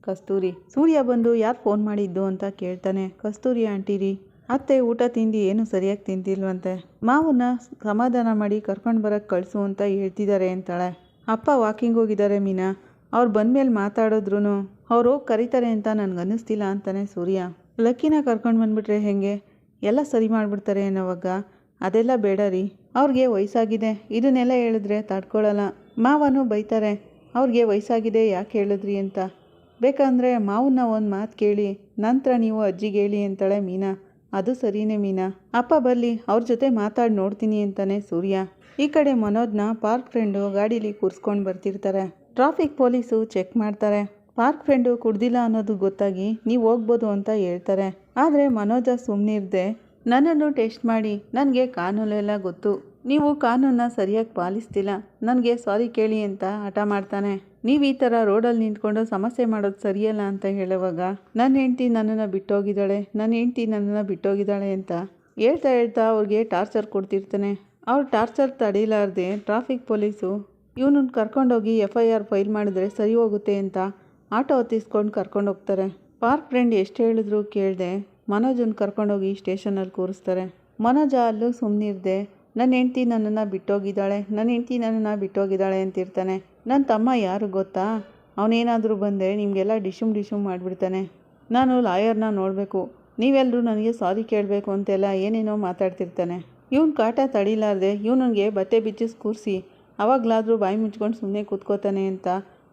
ಕಸ್ತೂರಿ. ಸೂರ್ಯ ಬಂದು ಯಾರು ಫೋನ್ ಮಾಡಿದ್ದು ಅಂತ ಕೇಳ್ತಾನೆ. ಕಸ್ತೂರಿ ಆಂಟಿರಿ ಅತ್ತೆ ಊಟ ತಿಂಡಿ ಏನು ಸರಿಯಾಗಿ ತಿಂತಿಲ್ವಂತೆ ಮಾವನ್ನ ಸಮಾಧಾನ ಮಾಡಿ ಕರ್ಕೊಂಡು ಬರೋಕ್ಕೆ ಕಳಿಸು ಅಂತ ಹೇಳ್ತಿದ್ದಾರೆ ಅಂತಾಳೆ. ಅಪ್ಪ ವಾಕಿಂಗ್ ಹೋಗಿದ್ದಾರೆ ಮೀನಾ. ಅವ್ರು ಬಂದಮೇಲೆ ಮಾತಾಡಿದ್ರು ಅವ್ರು ಹೋಗಿ ಕರೀತಾರೆ ಅಂತ ನನಗೆ ಅನ್ನಿಸ್ತಿಲ್ಲ ಅಂತಾನೆ ಸೂರ್ಯ. ಲಕ್ಕಿನ ಕರ್ಕೊಂಡು ಬಂದುಬಿಟ್ರೆ ಹೆಂಗೆ? ಎಲ್ಲ ಸರಿ ಮಾಡಿಬಿಡ್ತಾರೆ ಅನ್ನೋವಾಗ ಅದೆಲ್ಲ ಬೇಡ ರೀ, ಅವ್ರಿಗೆ ವಯಸ್ಸಾಗಿದೆ. ಇದನ್ನೆಲ್ಲ ಹೇಳಿದ್ರೆ ತಡ್ಕೊಳ್ಳಲ್ಲ ಮಾವನು ಬೈತಾರೆ, ಅವ್ರಿಗೆ ವಯಸ್ಸಾಗಿದೆ, ಯಾಕೆ ಹೇಳಿದ್ರಿ ಅಂತ. ಬೇಕಂದರೆ ಮಾವನ್ನ ಒಂದು ಮಾತು ಕೇಳಿ, ನಂತರ ನೀವು ಅಜ್ಜಿಗೆ ಹೇಳಿ ಅಂತಾಳೆ ಮೀನಾ. ಅದು ಸರಿನೇ ಮೀನಾ. ಅಪ್ಪ ಬರಲಿ, ಅವ್ರ ಜೊತೆ ಮಾತಾಡಿ ನೋಡ್ತೀನಿ ಅಂತಾನೆ ಸೂರ್ಯ. ಈ ಕಡೆ ಮನೋಜ್ನ ಪಾರ್ಕ್ ಫ್ರೆಂಡು ಗಾಡೀಲಿ ಕೂರಿಸ್ಕೊಂಡು ಬರ್ತಿರ್ತಾರೆ. ಟ್ರಾಫಿಕ್ ಪೊಲೀಸು ಚೆಕ್ ಮಾಡ್ತಾರೆ. ಪಾರ್ಕ್ ಫ್ರೆಂಡು ಕುಡ್ದಿಲ್ಲ ಅನ್ನೋದು ಗೊತ್ತಾಗಿ ನೀವು ಹೋಗ್ಬೋದು ಅಂತ ಹೇಳ್ತಾರೆ. ಆದರೆ ಮನೋಜ ಸುಮ್ಮನಿರ್ದೆ ನನ್ನನ್ನು ಟೆಸ್ಟ್ ಮಾಡಿ, ನನಗೆ ಕಾನೂಲೆಲ್ಲ ಗೊತ್ತು. ನೀವು ಕಾನೂನನ್ನ ಸರಿಯಾಗಿ ಪಾಲಿಸ್ತಿಲ್ಲ, ನನಗೆ ಸಾರಿ ಕೇಳಿ ಅಂತ ಹಠ ಮಾಡ್ತಾನೆ. ನೀವು ಈ ಥರ ರೋಡಲ್ಲಿ ನಿಂತ್ಕೊಂಡು ಸಮಸ್ಯೆ ಮಾಡೋದು ಸರಿಯಲ್ಲ ಅಂತ ಹೇಳುವಾಗ ನನ್ನ ಹೆಂಡ್ತಿ ನನ್ನನ್ನು ಬಿಟ್ಟೋಗಿದ್ದಾಳೆ ನನ್ನ ಹೆಂಡ್ತಿ ನನ್ನನ್ನು ಬಿಟ್ಟೋಗಿದ್ದಾಳೆ ಅಂತ ಹೇಳ್ತಾ ಹೇಳ್ತಾ ಅವ್ರಿಗೆ ಟಾರ್ಚರ್ ಕೊಡ್ತಿರ್ತಾನೆ. ಅವ್ರು ಟಾರ್ಚರ್ ತಡೀಲಾರ್ದೆ ಟ್ರಾಫಿಕ್ ಪೊಲೀಸು ಇವನನ್ನು ಕರ್ಕೊಂಡೋಗಿ ಎಫ್ ಐ ಆರ್ ಫೈಲ್ ಮಾಡಿದ್ರೆ ಸರಿ ಹೋಗುತ್ತೆ ಅಂತ ಆಟೋ ಹೊತ್ತಿಸ್ಕೊಂಡು ಕರ್ಕೊಂಡು ಹೋಗ್ತಾರೆ. ಪಾರ್ಕ್ ಫ್ರೆಂಡ್ ಎಷ್ಟು ಹೇಳಿದ್ರು ಕೇಳಿದೆ ಮನೋಜನ್ನು ಕರ್ಕೊಂಡೋಗಿ ಸ್ಟೇಷನಲ್ಲಿ ಕೂರಿಸ್ತಾರೆ. ಮನೋಜ ಅಲ್ಲೂ ಸುಮ್ಮನಿರ್ದೆ ನನ್ನ ಹೆಂಡ್ತಿ ನನ್ನನ್ನು ಬಿಟ್ಟೋಗಿದ್ದಾಳೆ, ನನ್ನ ಹೆಂಡ್ತಿ ನನ್ನನ್ನು ಬಿಟ್ಟೋಗಿದ್ದಾಳೆ ಅಂತಿರ್ತಾನೆ. ನನ್ನ ತಮ್ಮ ಯಾರು ಗೊತ್ತಾ? ಅವನೇನಾದರೂ ಬಂದರೆ ನಿಮಗೆಲ್ಲ ಡಿಶುಮ್ ಡಿಶುಮ್ ಮಾಡಿಬಿಡ್ತಾನೆ. ನಾನು ಲಾಯರ್ನ ನೋಡಬೇಕು. ನೀವೆಲ್ಲರೂ ನನಗೆ ಸಾರಿ ಕೇಳಬೇಕು ಅಂತೆಲ್ಲ ಏನೇನೋ ಮಾತಾಡ್ತಿರ್ತಾನೆ. ಇವನು ಕಾಟ ತಡಿಲಾರ್ದೆ ಇವನಿಗೆ ಬಟ್ಟೆ ಬಿಚ್ಚಿಸ್ ಕೂರಿಸಿ ಅವಾಗಲಾದರೂ ಬಾಯಿ ಮುಚ್ಕೊಂಡು ಸುಮ್ಮನೆ ಕೂತ್ಕೋತಾನೆ ಅಂತ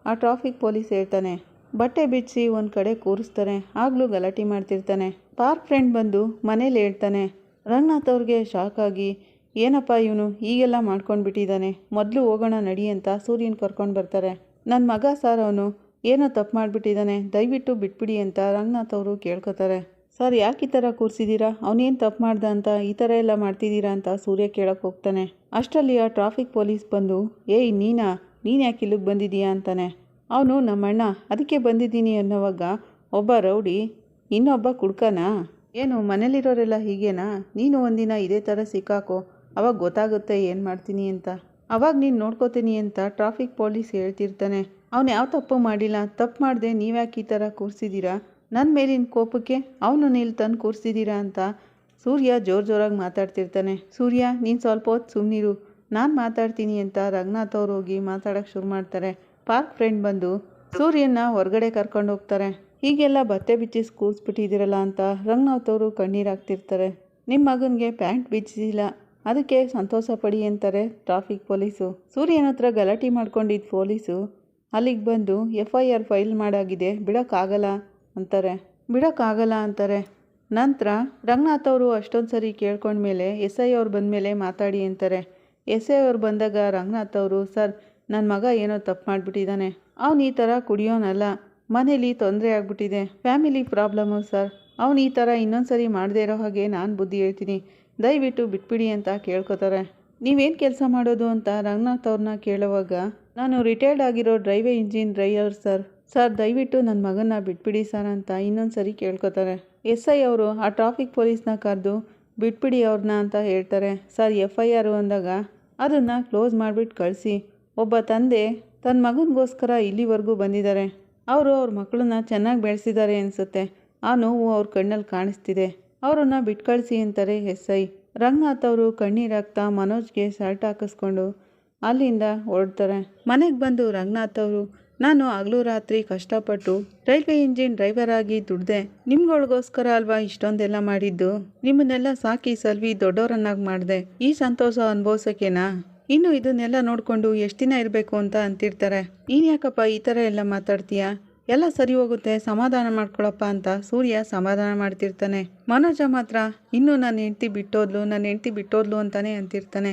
ಆ ಟ್ರಾಫಿಕ್ ಪೊಲೀಸ್ ಹೇಳ್ತಾನೆ. ಬಟ್ಟೆ ಬಿಚ್ಚಿ ಒಂದು ಕಡೆ ಕೂರಿಸ್ತಾನೆ ಆಗಲೂ ಗಲಾಟೆ ಮಾಡ್ತಿರ್ತಾನೆ. ಪಾರ್ಕ್ ಫ್ರೆಂಡ್ ಬಂದು ಮನೇಲಿ ಹೇಳ್ತಾನೆ, ರಂಗನಾಥ್ ಅವ್ರಿಗೆ ಶಾಕ್ ಆಗಿ ಏನಪ್ಪ ಇವನು? ಈಗೆಲ್ಲ ಮಾಡ್ಕೊಂಡು ಬಿಟ್ಟಿದ್ದಾನೆ ಮೊದಲು ಹೋಗೋಣ ನಡಿ ಅಂತ ಸೂರ್ಯನ ಕರ್ಕೊಂಡು ಬರ್ತಾರೆ. ನನ್ನ ಮಗ ಸರ್ ಅವನು ಏನೋ ತಪ್ಪು ಮಾಡಿಬಿಟ್ಟಿದ್ದಾನೆ. ದಯವಿಟ್ಟು ಬಿಟ್ಬಿಡಿ ಅಂತ ರಂಗನಾಥ್ ಅವರು ಕೇಳ್ಕೊತಾರೆ. ಸರ್ ಯಾಕೆ ಈ ಥರ ಕೂರಿಸಿದ್ದೀರಾ ಅವನೇನು ತಪ್ಪು ಮಾಡ್ದ ಅಂತ ಈ ಥರ ಎಲ್ಲ ಮಾಡ್ತಿದ್ದೀರಾ ಅಂತ ಸೂರ್ಯ ಕೇಳಕ್ಕೆ ಹೋಗ್ತಾನೆ. ಅಷ್ಟರಲ್ಲಿ ಆ ಟ್ರಾಫಿಕ್ ಪೊಲೀಸ್ ಬಂದು ಏಯ್ ನೀನಾ? ನೀನು ಯಾಕೆ ಇಲ್ಲಿಗೆ ಬಂದಿದ್ದೀಯಾ ಅಂತಾನೆ. ಅವನು ನಮ್ಮಣ್ಣ. ಅದಕ್ಕೆ ಬಂದಿದ್ದೀನಿ ಅನ್ನೋವಾಗ ಒಬ್ಬ ರೌಡಿ, ಇನ್ನೊಬ್ಬ ಕುಡ್ಕನಾ? ಏನು ಮನೇಲಿರೋರೆಲ್ಲ ಹೀಗೇನಾ? ನೀನು ಒಂದಿನ ಇದೇ ಥರ ಸಿಕ್ಕಾಕೋ. ಅವಾಗ ಗೊತ್ತಾಗುತ್ತೆ ಏನು ಮಾಡ್ತೀನಿ ಅಂತ. ಅವಾಗ ನೀನು ನೋಡ್ಕೋತೀನಿ ಅಂತ ಟ್ರಾಫಿಕ್ ಪೊಲೀಸ್ ಹೇಳ್ತಿರ್ತಾನೆ. ಅವನು ಯಾವ ತಪ್ಪು ಮಾಡಿಲ್ಲ. ತಪ್ಪು ಮಾಡಿದೆ ನೀವ್ಯಾಕೆ ಈ ಥರ ಕೂರಿಸಿದ್ದೀರಾ ನನ್ನ ಮೇಲಿನ ಕೋಪಕ್ಕೆ ಅವನು ಇಲ್ಲಿ ತಂದು ಕೂರಿಸಿದ್ದೀರಾ ಅಂತ ಸೂರ್ಯ ಜೋರು ಜೋರಾಗಿ ಮಾತಾಡ್ತಿರ್ತಾನೆ. ಸೂರ್ಯ, ನೀನು ಸ್ವಲ್ಪ ಹೊತ್ತು ಸುಮ್ಮನಿರು ನಾನು ಮಾತಾಡ್ತೀನಿ ಅಂತ ರಂಗನಾಥ್ ಅವ್ರು ಹೋಗಿ ಮಾತಾಡೋಕ್ಕೆ ಶುರು ಮಾಡ್ತಾರೆ. ಪಾರ್ಕ್ ಫ್ರೆಂಡ್ ಬಂದು ಸೂರ್ಯನ ಹೊರಗಡೆ ಕರ್ಕೊಂಡು ಹೋಗ್ತಾರೆ. ಹೀಗೆಲ್ಲ ಬತ್ತೆ ಬಿಚ್ಚಿಸಿ ಕೂರಿಸ್ಬಿಟ್ಟಿದ್ದೀರಲ್ಲ ಅಂತ ರಂಗನಾಥ್ ಅವರು ಕಣ್ಣೀರಾಗ್ತಿರ್ತಾರೆ ನಿಮ್ಮ ಮಗನಿಗೆ ಪ್ಯಾಂಟ್ ಬಿಚ್ಚಿಸಿಲ್ಲ. ಅದಕ್ಕೆ ಸಂತೋಷ ಪಡಿ ಅಂತಾರೆ ಟ್ರಾಫಿಕ್ ಪೊಲೀಸು. ಸೂರ್ಯನ ಹತ್ರ ಗಲಾಟೆ ಮಾಡ್ಕೊಂಡಿದ್ದ ಪೊಲೀಸು. ಅಲ್ಲಿಗೆ ಬಂದು ಎಫ್ ಐ ಆರ್ ಫೈಲ್ ಮಾಡಾಗಿದೆ. ಬಿಡೋಕ್ಕಾಗಲ್ಲ ಅಂತಾರೆ. ಬಿಡೋಕ್ಕಾಗಲ್ಲ ಅಂತಾರೆ. ನಂತರ ರಂಗನಾಥ್ ಅವರು ಅಷ್ಟೊಂದು ಸರಿ ಕೇಳ್ಕೊಂಡ್ಮೇಲೆ ಎಸ್ ಐ ಅವ್ರು ಬಂದಮೇಲೆ ಮಾತಾಡಿ ಅಂತಾರೆ. ಎಸ್ ಐ ಅವ್ರು ಬಂದಾಗ ರಂಗನಾಥ್ ಅವರು, ಸರ್ ನನ್ನ ಮಗ ಏನೋ ತಪ್ಪು ಮಾಡಿಬಿಟ್ಟಿದ್ದಾನೆ ಅವನು ಈ ಥರ ಕುಡಿಯೋನಲ್ಲ. ಮನೇಲಿ ತೊಂದರೆ ಆಗ್ಬಿಟ್ಟಿದೆ. Family problem sir. ಅವನು ಈ ಥರ ಇನ್ನೊಂದು ಸರಿ ಮಾಡದೇ ಇರೋ ಹಾಗೆ ನಾನು ಬುದ್ಧಿ ಹೇಳ್ತೀನಿ. ದಯವಿಟ್ಟು ಬಿಟ್ಬಿಡಿ ಅಂತ ಕೇಳ್ಕೊತಾರೆ. ನೀವೇನು ಕೆಲಸ ಮಾಡೋದು ಅಂತ ರಂಗನಾಥ್ ಅವ್ರನ್ನ ಕೇಳುವಾಗ, ನಾನು ರಿಟೈರ್ಡ್ ಆಗಿರೋ drive engine driver sir sir, ದಯವಿಟ್ಟು ನನ್ನ ಮಗನ ಬಿಟ್ಬಿಡಿ ಸರ್ ಅಂತ ಇನ್ನೊಂದು ಸರಿ ಕೇಳ್ಕೊತಾರೆ. ಎಸ್ ಐ ಅವರು ಆ ಟ್ರಾಫಿಕ್ ಪೊಲೀಸ್ನ ಕರೆದು ಬಿಟ್ಬಿಡಿ ಅವ್ರನ್ನ ಅಂತ ಹೇಳ್ತಾರೆ. ಸರ್, ಎಫ್ ಐ ಆರು ಅಂದಾಗ ಅದನ್ನು ಕ್ಲೋಸ್ ಮಾಡಿಬಿಟ್ಟು ಕಳಿಸಿ. ಒಬ್ಬ ತಂದೆ ತನ್ನ ಮಗನಿಗೋಸ್ಕರ ಇಲ್ಲಿವರೆಗೂ ಬಂದಿದ್ದಾರೆ. ಅವರು ಅವ್ರ ಮಕ್ಕಳನ್ನ ಚೆನ್ನಾಗಿ ಬೆಳೆಸಿದ್ದಾರೆ ಅನಿಸುತ್ತೆ. ಆ ನೋವು ಅವ್ರ ಕಣ್ಣಲ್ಲಿ ಕಾಣಿಸ್ತಿದೆ. ಅವರನ್ನು ಬಿಟ್ಟು ಕಳಿಸಿ ಅಂತಾರೆ ಎಸ್ ಐ ರಂಗನಾಥ್ ಅವರು ಕಣ್ಣೀರಾಗ್ತಾ ಮನೋಜ್ಗೆ ಶರ್ಟ್ ಹಾಕಿಸ್ಕೊಂಡು ಅಲ್ಲಿಂದ ಹೊರಡ್ತಾರೆ. ಮನೆಗೆ ಬಂದು ರಂಗನಾಥ್ ಅವರು ನಾನು ಹಗಲು ರಾತ್ರಿ ಕಷ್ಟಪಟ್ಟು ರೈಲ್ವೆ ಇಂಜಿನ್ ಡ್ರೈವರ್ ಆಗಿ ದುಡ್ದೆ, ನಿಮ್ಗಳಿಗೋಸ್ಕರ ಅಲ್ವಾ ಇಷ್ಟೊಂದೆಲ್ಲ ಮಾಡಿದ್ದು? ನಿಮ್ಮನ್ನೆಲ್ಲ ಸಾಕಿ ಸಲ್ವಿ ದೊಡ್ಡವರನ್ನಾಗಿ ಮಾಡಿದೆ. ಈ ಸಂತೋಷ ಅನುಭವಿಸೋಕೆನಾ? ಇನ್ನು ಇದನ್ನೆಲ್ಲ ನೋಡಿಕೊಂಡು ಎಷ್ಟು ದಿನ ಇರಬೇಕು ಅಂತ ಅಂತಿರ್ತಾರೆ. ನೀನು ಈ ಥರ ಎಲ್ಲ ಮಾತಾಡ್ತೀಯಾ? ಎಲ್ಲ ಸರಿ ಹೋಗುತ್ತೆ, ಸಮಾಧಾನ ಮಾಡ್ಕೊಳಪ್ಪ ಅಂತ ಸೂರ್ಯ ಸಮಾಧಾನ ಮಾಡ್ತಿರ್ತಾನೆ. ಮನೋಜ ಮಾತ್ರ, ಇನ್ನೂ ನನ್ನ ಹೆಂಡ್ತಿ ಬಿಟ್ಟೋದ್ಲು, ನನ್ನ ಹೆಂಡ್ತಿ ಬಿಟ್ಟೋದ್ಲು ಅಂತಾನೆ ಅಂತಿರ್ತಾನೆ.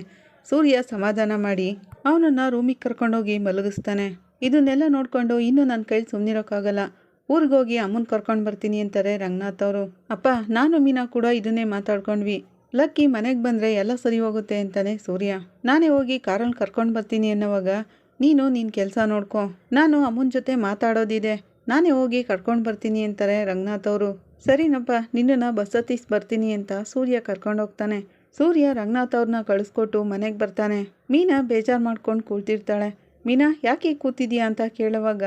ಸೂರ್ಯ ಸಮಾಧಾನ ಮಾಡಿ ಅವನನ್ನು ರೂಮಿಗೆ ಕರ್ಕೊಂಡೋಗಿ ಮಲಗಿಸ್ತಾನೆ. ಇದನ್ನೆಲ್ಲ ನೋಡಿಕೊಂಡು ಇನ್ನೂ ನನ್ನ ಕೈಲಿ ಸುಮ್ಮನಿರೋಕ್ಕಾಗಲ್ಲ ಊರಿಗೋಗಿ ಅಮ್ಮನ ಕರ್ಕೊಂಡು ಬರ್ತೀನಿ ಅಂತಾರೆ ರಂಗನಾಥ್ ಅವರು. ಅಪ್ಪ, ನಾನು ಮೀನಾ ಕೂಡ ಇದನ್ನೇ ಮಾತಾಡ್ಕೊಂಡ್ವಿ. ಲಕ್ಕಿ ಮನೆಗೆ ಬಂದರೆ ಎಲ್ಲ ಸರಿ ಹೋಗುತ್ತೆ ಅಂತಾನೆ ಸೂರ್ಯ. ನಾನೇ ಹೋಗಿ ಕಾರಲ್ಲಿ ಕರ್ಕೊಂಡು ಬರ್ತೀನಿ ಅನ್ನೋವಾಗ ನೀನು ನಿನ್ನ ಕೆಲಸ ನೋಡ್ಕೊ. ನಾನು ಅಮ್ಮನ ಜೊತೆ ಮಾತಾಡೋದಿದೆ. ನಾನೇ ಹೋಗಿ ಕರ್ಕೊಂಡು ಬರ್ತೀನಿ ಅಂತಾರೆ ರಂಗನಾಥ್ ಅವರು. ಸರಿನಪ್ಪ, ನಿನ್ನನ್ನು ಬಸ್ ಹತ್ತಿಸ್ ಬರ್ತೀನಿ ಅಂತ ಸೂರ್ಯ ಕರ್ಕೊಂಡು ಹೋಗ್ತಾನೆ. ಸೂರ್ಯ ರಂಗನಾಥ್ ಅವ್ರನ್ನ ಕಳಿಸ್ಕೊಟ್ಟು ಮನೆಗೆ ಬರ್ತಾನೆ. ಮೀನಾ ಬೇಜಾರು ಮಾಡ್ಕೊಂಡು ಕೂಳ್ತಿರ್ತಾಳೆ ಮೀನಾ, ಯಾಕೆ ಕೂತಿದ್ಯಾ ಅಂತ ಕೇಳುವಾಗ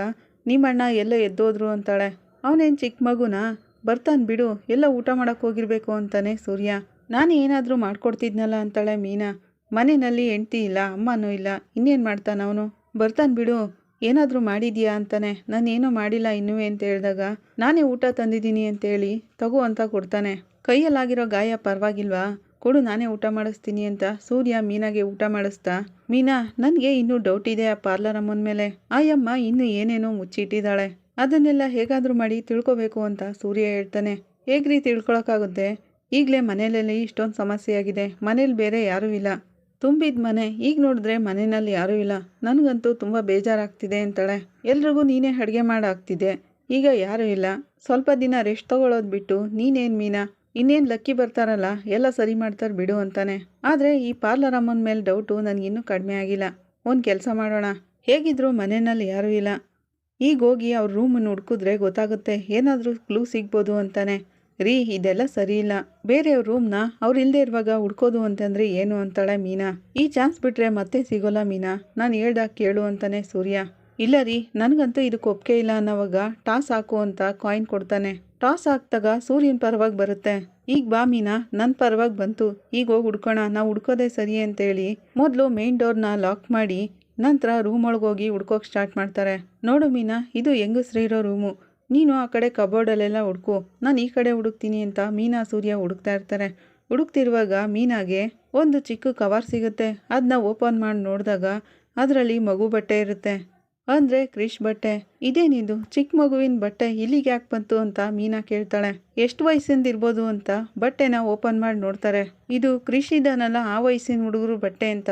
ನಿಮ್ಮಣ್ಣ ಎಲ್ಲ ಎದ್ದೋದ್ರು ಅಂತಾಳೆ. ಅವನೇನು ಚಿಕ್ಕ ಮಗುನಾ? ಬರ್ತಾನೆ ಬಿಡು, ಎಲ್ಲ ಊಟ ಮಾಡೋಕೆ ಹೋಗಿರ್ಬೇಕು ಅಂತಾನೆ ಸೂರ್ಯ. ನಾನು ಏನಾದರೂ ಮಾಡ್ಕೊಡ್ತಿದ್ನಲ್ಲ ಅಂತಾಳೆ ಮೀನಾ. ಮನೆಯಲ್ಲಿ ಹೆಂಡ್ತಿ ಇಲ್ಲ, ಅಮ್ಮನೂ ಇಲ್ಲ, ಇನ್ನೇನು ಮಾಡ್ತಾನೆ ಅವನು? ಬರ್ತಾನೆ ಬಿಡು. ಏನಾದರೂ ಮಾಡಿದೀಯಾ ಅಂತಾನೆ. ನಾನು ಏನೂ ಮಾಡಿಲ್ಲ ಇನ್ನೂ ಅಂತ ಹೇಳಿದಾಗ, ನಾನೇ ಊಟ ತಂದಿದ್ದೀನಿ ಅಂತೇಳಿ ತಗೋ ಅಂತ ಕೊಡ್ತಾನೆ. ಕೈಯಲ್ಲಾಗಿರೋ ಗಾಯ ಪರವಾಗಿಲ್ವಾ? ಕೊಡು, ನಾನೇ ಊಟ ಮಾಡಿಸ್ತೀನಿ ಅಂತ ಸೂರ್ಯ ಮೀನಾಗೆ ಊಟ ಮಾಡಿಸ್ತಾ, ಮೀನಾ, ನನಗೆ ಇನ್ನೂ ಡೌಟ್ ಇದೆ ಆ ಪಾರ್ಲರ್ ಅಮ್ಮನ ಮೇಲೆ. ಆಯಮ್ಮ ಇನ್ನೂ ಏನೇನೋ ಮುಚ್ಚಿಟ್ಟಿದ್ದಾಳೆ. ಅದನ್ನೆಲ್ಲ ಹೇಗಾದರೂ ಮಾಡಿ ತಿಳ್ಕೊಬೇಕು ಅಂತ ಸೂರ್ಯ ಹೇಳ್ತಾನೆ. ಹೇಗ್ರಿ ತಿಳ್ಕೊಳಕ್ಕಾಗುತ್ತೆ? ಈಗಲೇ ಮನೆಯಲ್ಲಿ ಇಷ್ಟೊಂದು ಸಮಸ್ಯೆ ಆಗಿದೆ. ಮನೇಲಿ ಬೇರೆ ಯಾರೂ ಇಲ್ಲ. ತುಂಬಿದ ಮನೆ. ಈಗ ನೋಡಿದ್ರೆ ಮನೆಯಲ್ಲಿ ಯಾರೂ ಇಲ್ಲ. ನನಗಂತೂ ತುಂಬ ಬೇಜಾರಾಗ್ತಿದೆ ಅಂತಾಳೆ. ಎಲ್ರಿಗೂ ನೀನೇ ಅಡುಗೆ ಮಾಡಾಗ್ತಿದೆ ಈಗ ಯಾರೂ ಇಲ್ಲ. ಸ್ವಲ್ಪ ದಿನ ರೆಸ್ಟ್ ತಗೊಳ್ಳೋದು ಬಿಟ್ಟು ನೀನೇನು ಮೀನಾ? ಇನ್ನೇನು ಲಕ್ಕಿ ಬರ್ತಾರಲ್ಲ, ಎಲ್ಲ ಸರಿ ಮಾಡ್ತಾರೆ ಬಿಡು ಅಂತಾನೆ. ಆದರೆ ಈ ಪಾರ್ಲರ್ ಅಮ್ಮನ ಮೇಲೆ ಡೌಟು ನನಗಿನ್ನೂ ಕಡಿಮೆ ಆಗಿಲ್ಲ. ಒಂದು ಕೆಲಸ ಮಾಡೋಣ. ಹೇಗಿದ್ರು ಮನೆಯಲ್ಲಿ ಯಾರೂ ಇಲ್ಲ. ಈಗ ಹೋಗಿ ಅವ್ರ ರೂಮನ್ನು ಹುಡ್ಕಿದ್ರೆ ಗೊತ್ತಾಗುತ್ತೆ ಏನಾದರೂ ಕ್ಲೂ ಸಿಗ್ಬೋದು ಅಂತಾನೆ. ರೀ, ಇದೆಲ್ಲ ಸರಿ ಇಲ್ಲ ಬೇರೆಯವ್ರ ರೂಮ್ನ ಅವ್ರು ಇಲ್ಲದೆ ಇರುವಾಗ ಹುಡ್ಕೋದು ಅಂತಂದ್ರೆ ಏನು ಅಂತಾಳೆ ಮೀನಾ? ಈ ಚಾನ್ಸ್ ಬಿಟ್ರೆ ಮತ್ತೆ ಸಿಗೋಲ್ಲ ಮೀನಾ? ನಾನು ಹೇಳ್ದಾಗ ಕೇಳು ಅಂತಾನೆ ಸೂರ್ಯ. ಇಲ್ಲ ರೀ, ನನಗಂತೂ ಇದಕ್ಕೆ ಒಪ್ಪಿಗೆ ಇಲ್ಲ ಅನ್ನೋವಾಗ ಟಾಸ್ ಹಾಕು ಅಂತ ಕಾಯಿನ್ ಕೊಡ್ತಾನೆ. ಟಾಸ್ ಹಾಕ್ದಾಗ ಸೂರ್ಯನ ಪರವಾಗಿ ಬರುತ್ತೆ. ಈಗ ಬಾ ಮೀನಾ ನನ್ನ ಪರವಾಗಿ ಬಂತು. ಈಗ ಹೋಗಿ ಹುಡ್ಕೋಣ. ನಾವು ಹುಡ್ಕೋದೆ ಸರಿ ಅಂತೇಳಿ ಮೊದಲು ಮೇನ್ ಡೋರ್ನ ಲಾಕ್ ಮಾಡಿ ನಂತರ ರೂಮ್ ಒಳಗೆ ಹೋಗಿ ಹುಡ್ಕೋಕೆ ಸ್ಟಾರ್ಟ್ ಮಾಡ್ತಾರೆ. ನೋಡು ಮೀನಾ, ಇದು ಹೆಂಗಸ್ರಿರೋ ರೂಮು ನೀನು ಆ ಕಡೆ ಕಬೋರ್ಡಲ್ಲೆಲ್ಲ ಹುಡುಕು. ನಾನು ಈ ಕಡೆ ಹುಡುಕ್ತೀನಿ ಅಂತ ಮೀನಾ, ಸೂರ್ಯ ಹುಡುಕ್ತಾ ಇರ್ತಾರೆ. ಹುಡುಕ್ತಿರುವಾಗ ಮೀನಾಗೆ ಒಂದು ಚಿಕ್ಕ ಕವರ್ ಸಿಗುತ್ತೆ. ಅದನ್ನ ಓಪನ್ ಮಾಡಿ ನೋಡಿದಾಗ ಅದರಲ್ಲಿ ಮಗು ಬಟ್ಟೆ ಇರುತ್ತೆ. ಅಂದರೆ ಕ್ರಿಶ್ ಬಟ್ಟೆ. ಇದೇನಿದು ಚಿಕ್ಕ ಮಗುವಿನ ಬಟ್ಟೆ ಇಲ್ಲಿಗೆ ಯಾಕೆ ಬಂತು ಅಂತ ಮೀನಾ ಕೇಳ್ತಾಳೆ. ಎಷ್ಟು ವಯಸ್ಸಿಂದ ಇರ್ಬೋದು ಅಂತ ಬಟ್ಟೆನ ಓಪನ್ ಮಾಡಿ ನೋಡ್ತಾರೆ. ಇದು ಕ್ರಿಶ್ ಇದ್ದಾನಲ್ಲ ಆ ವಯಸ್ಸಿನ ಹುಡುಗರು ಬಟ್ಟೆ ಅಂತ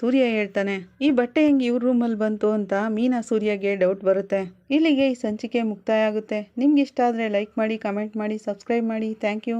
ಸೂರ್ಯ ಹೇಳ್ತಾನೆ, ಈ ಬಟ್ಟೆ ಹೆಂಗೆ ಇವ್ರ ರೂಮಲ್ಲಿ ಬಂತು ಅಂತ ಮೀನಾ ಸೂರ್ಯಗೆ ಡೌಟ್ ಬರುತ್ತೆ. ಇಲ್ಲಿಗೆ ಈ ಸಂಚಿಕೆ ಮುಕ್ತಾಯ ಆಗುತ್ತೆ. ನಿಮ್ಗೆ ಇಷ್ಟ ಆದರೆ ಲೈಕ್ ಮಾಡಿ ಕಮೆಂಟ್ ಮಾಡಿ ಸಬ್ಸ್ಕ್ರೈಬ್ ಮಾಡಿ. Thank you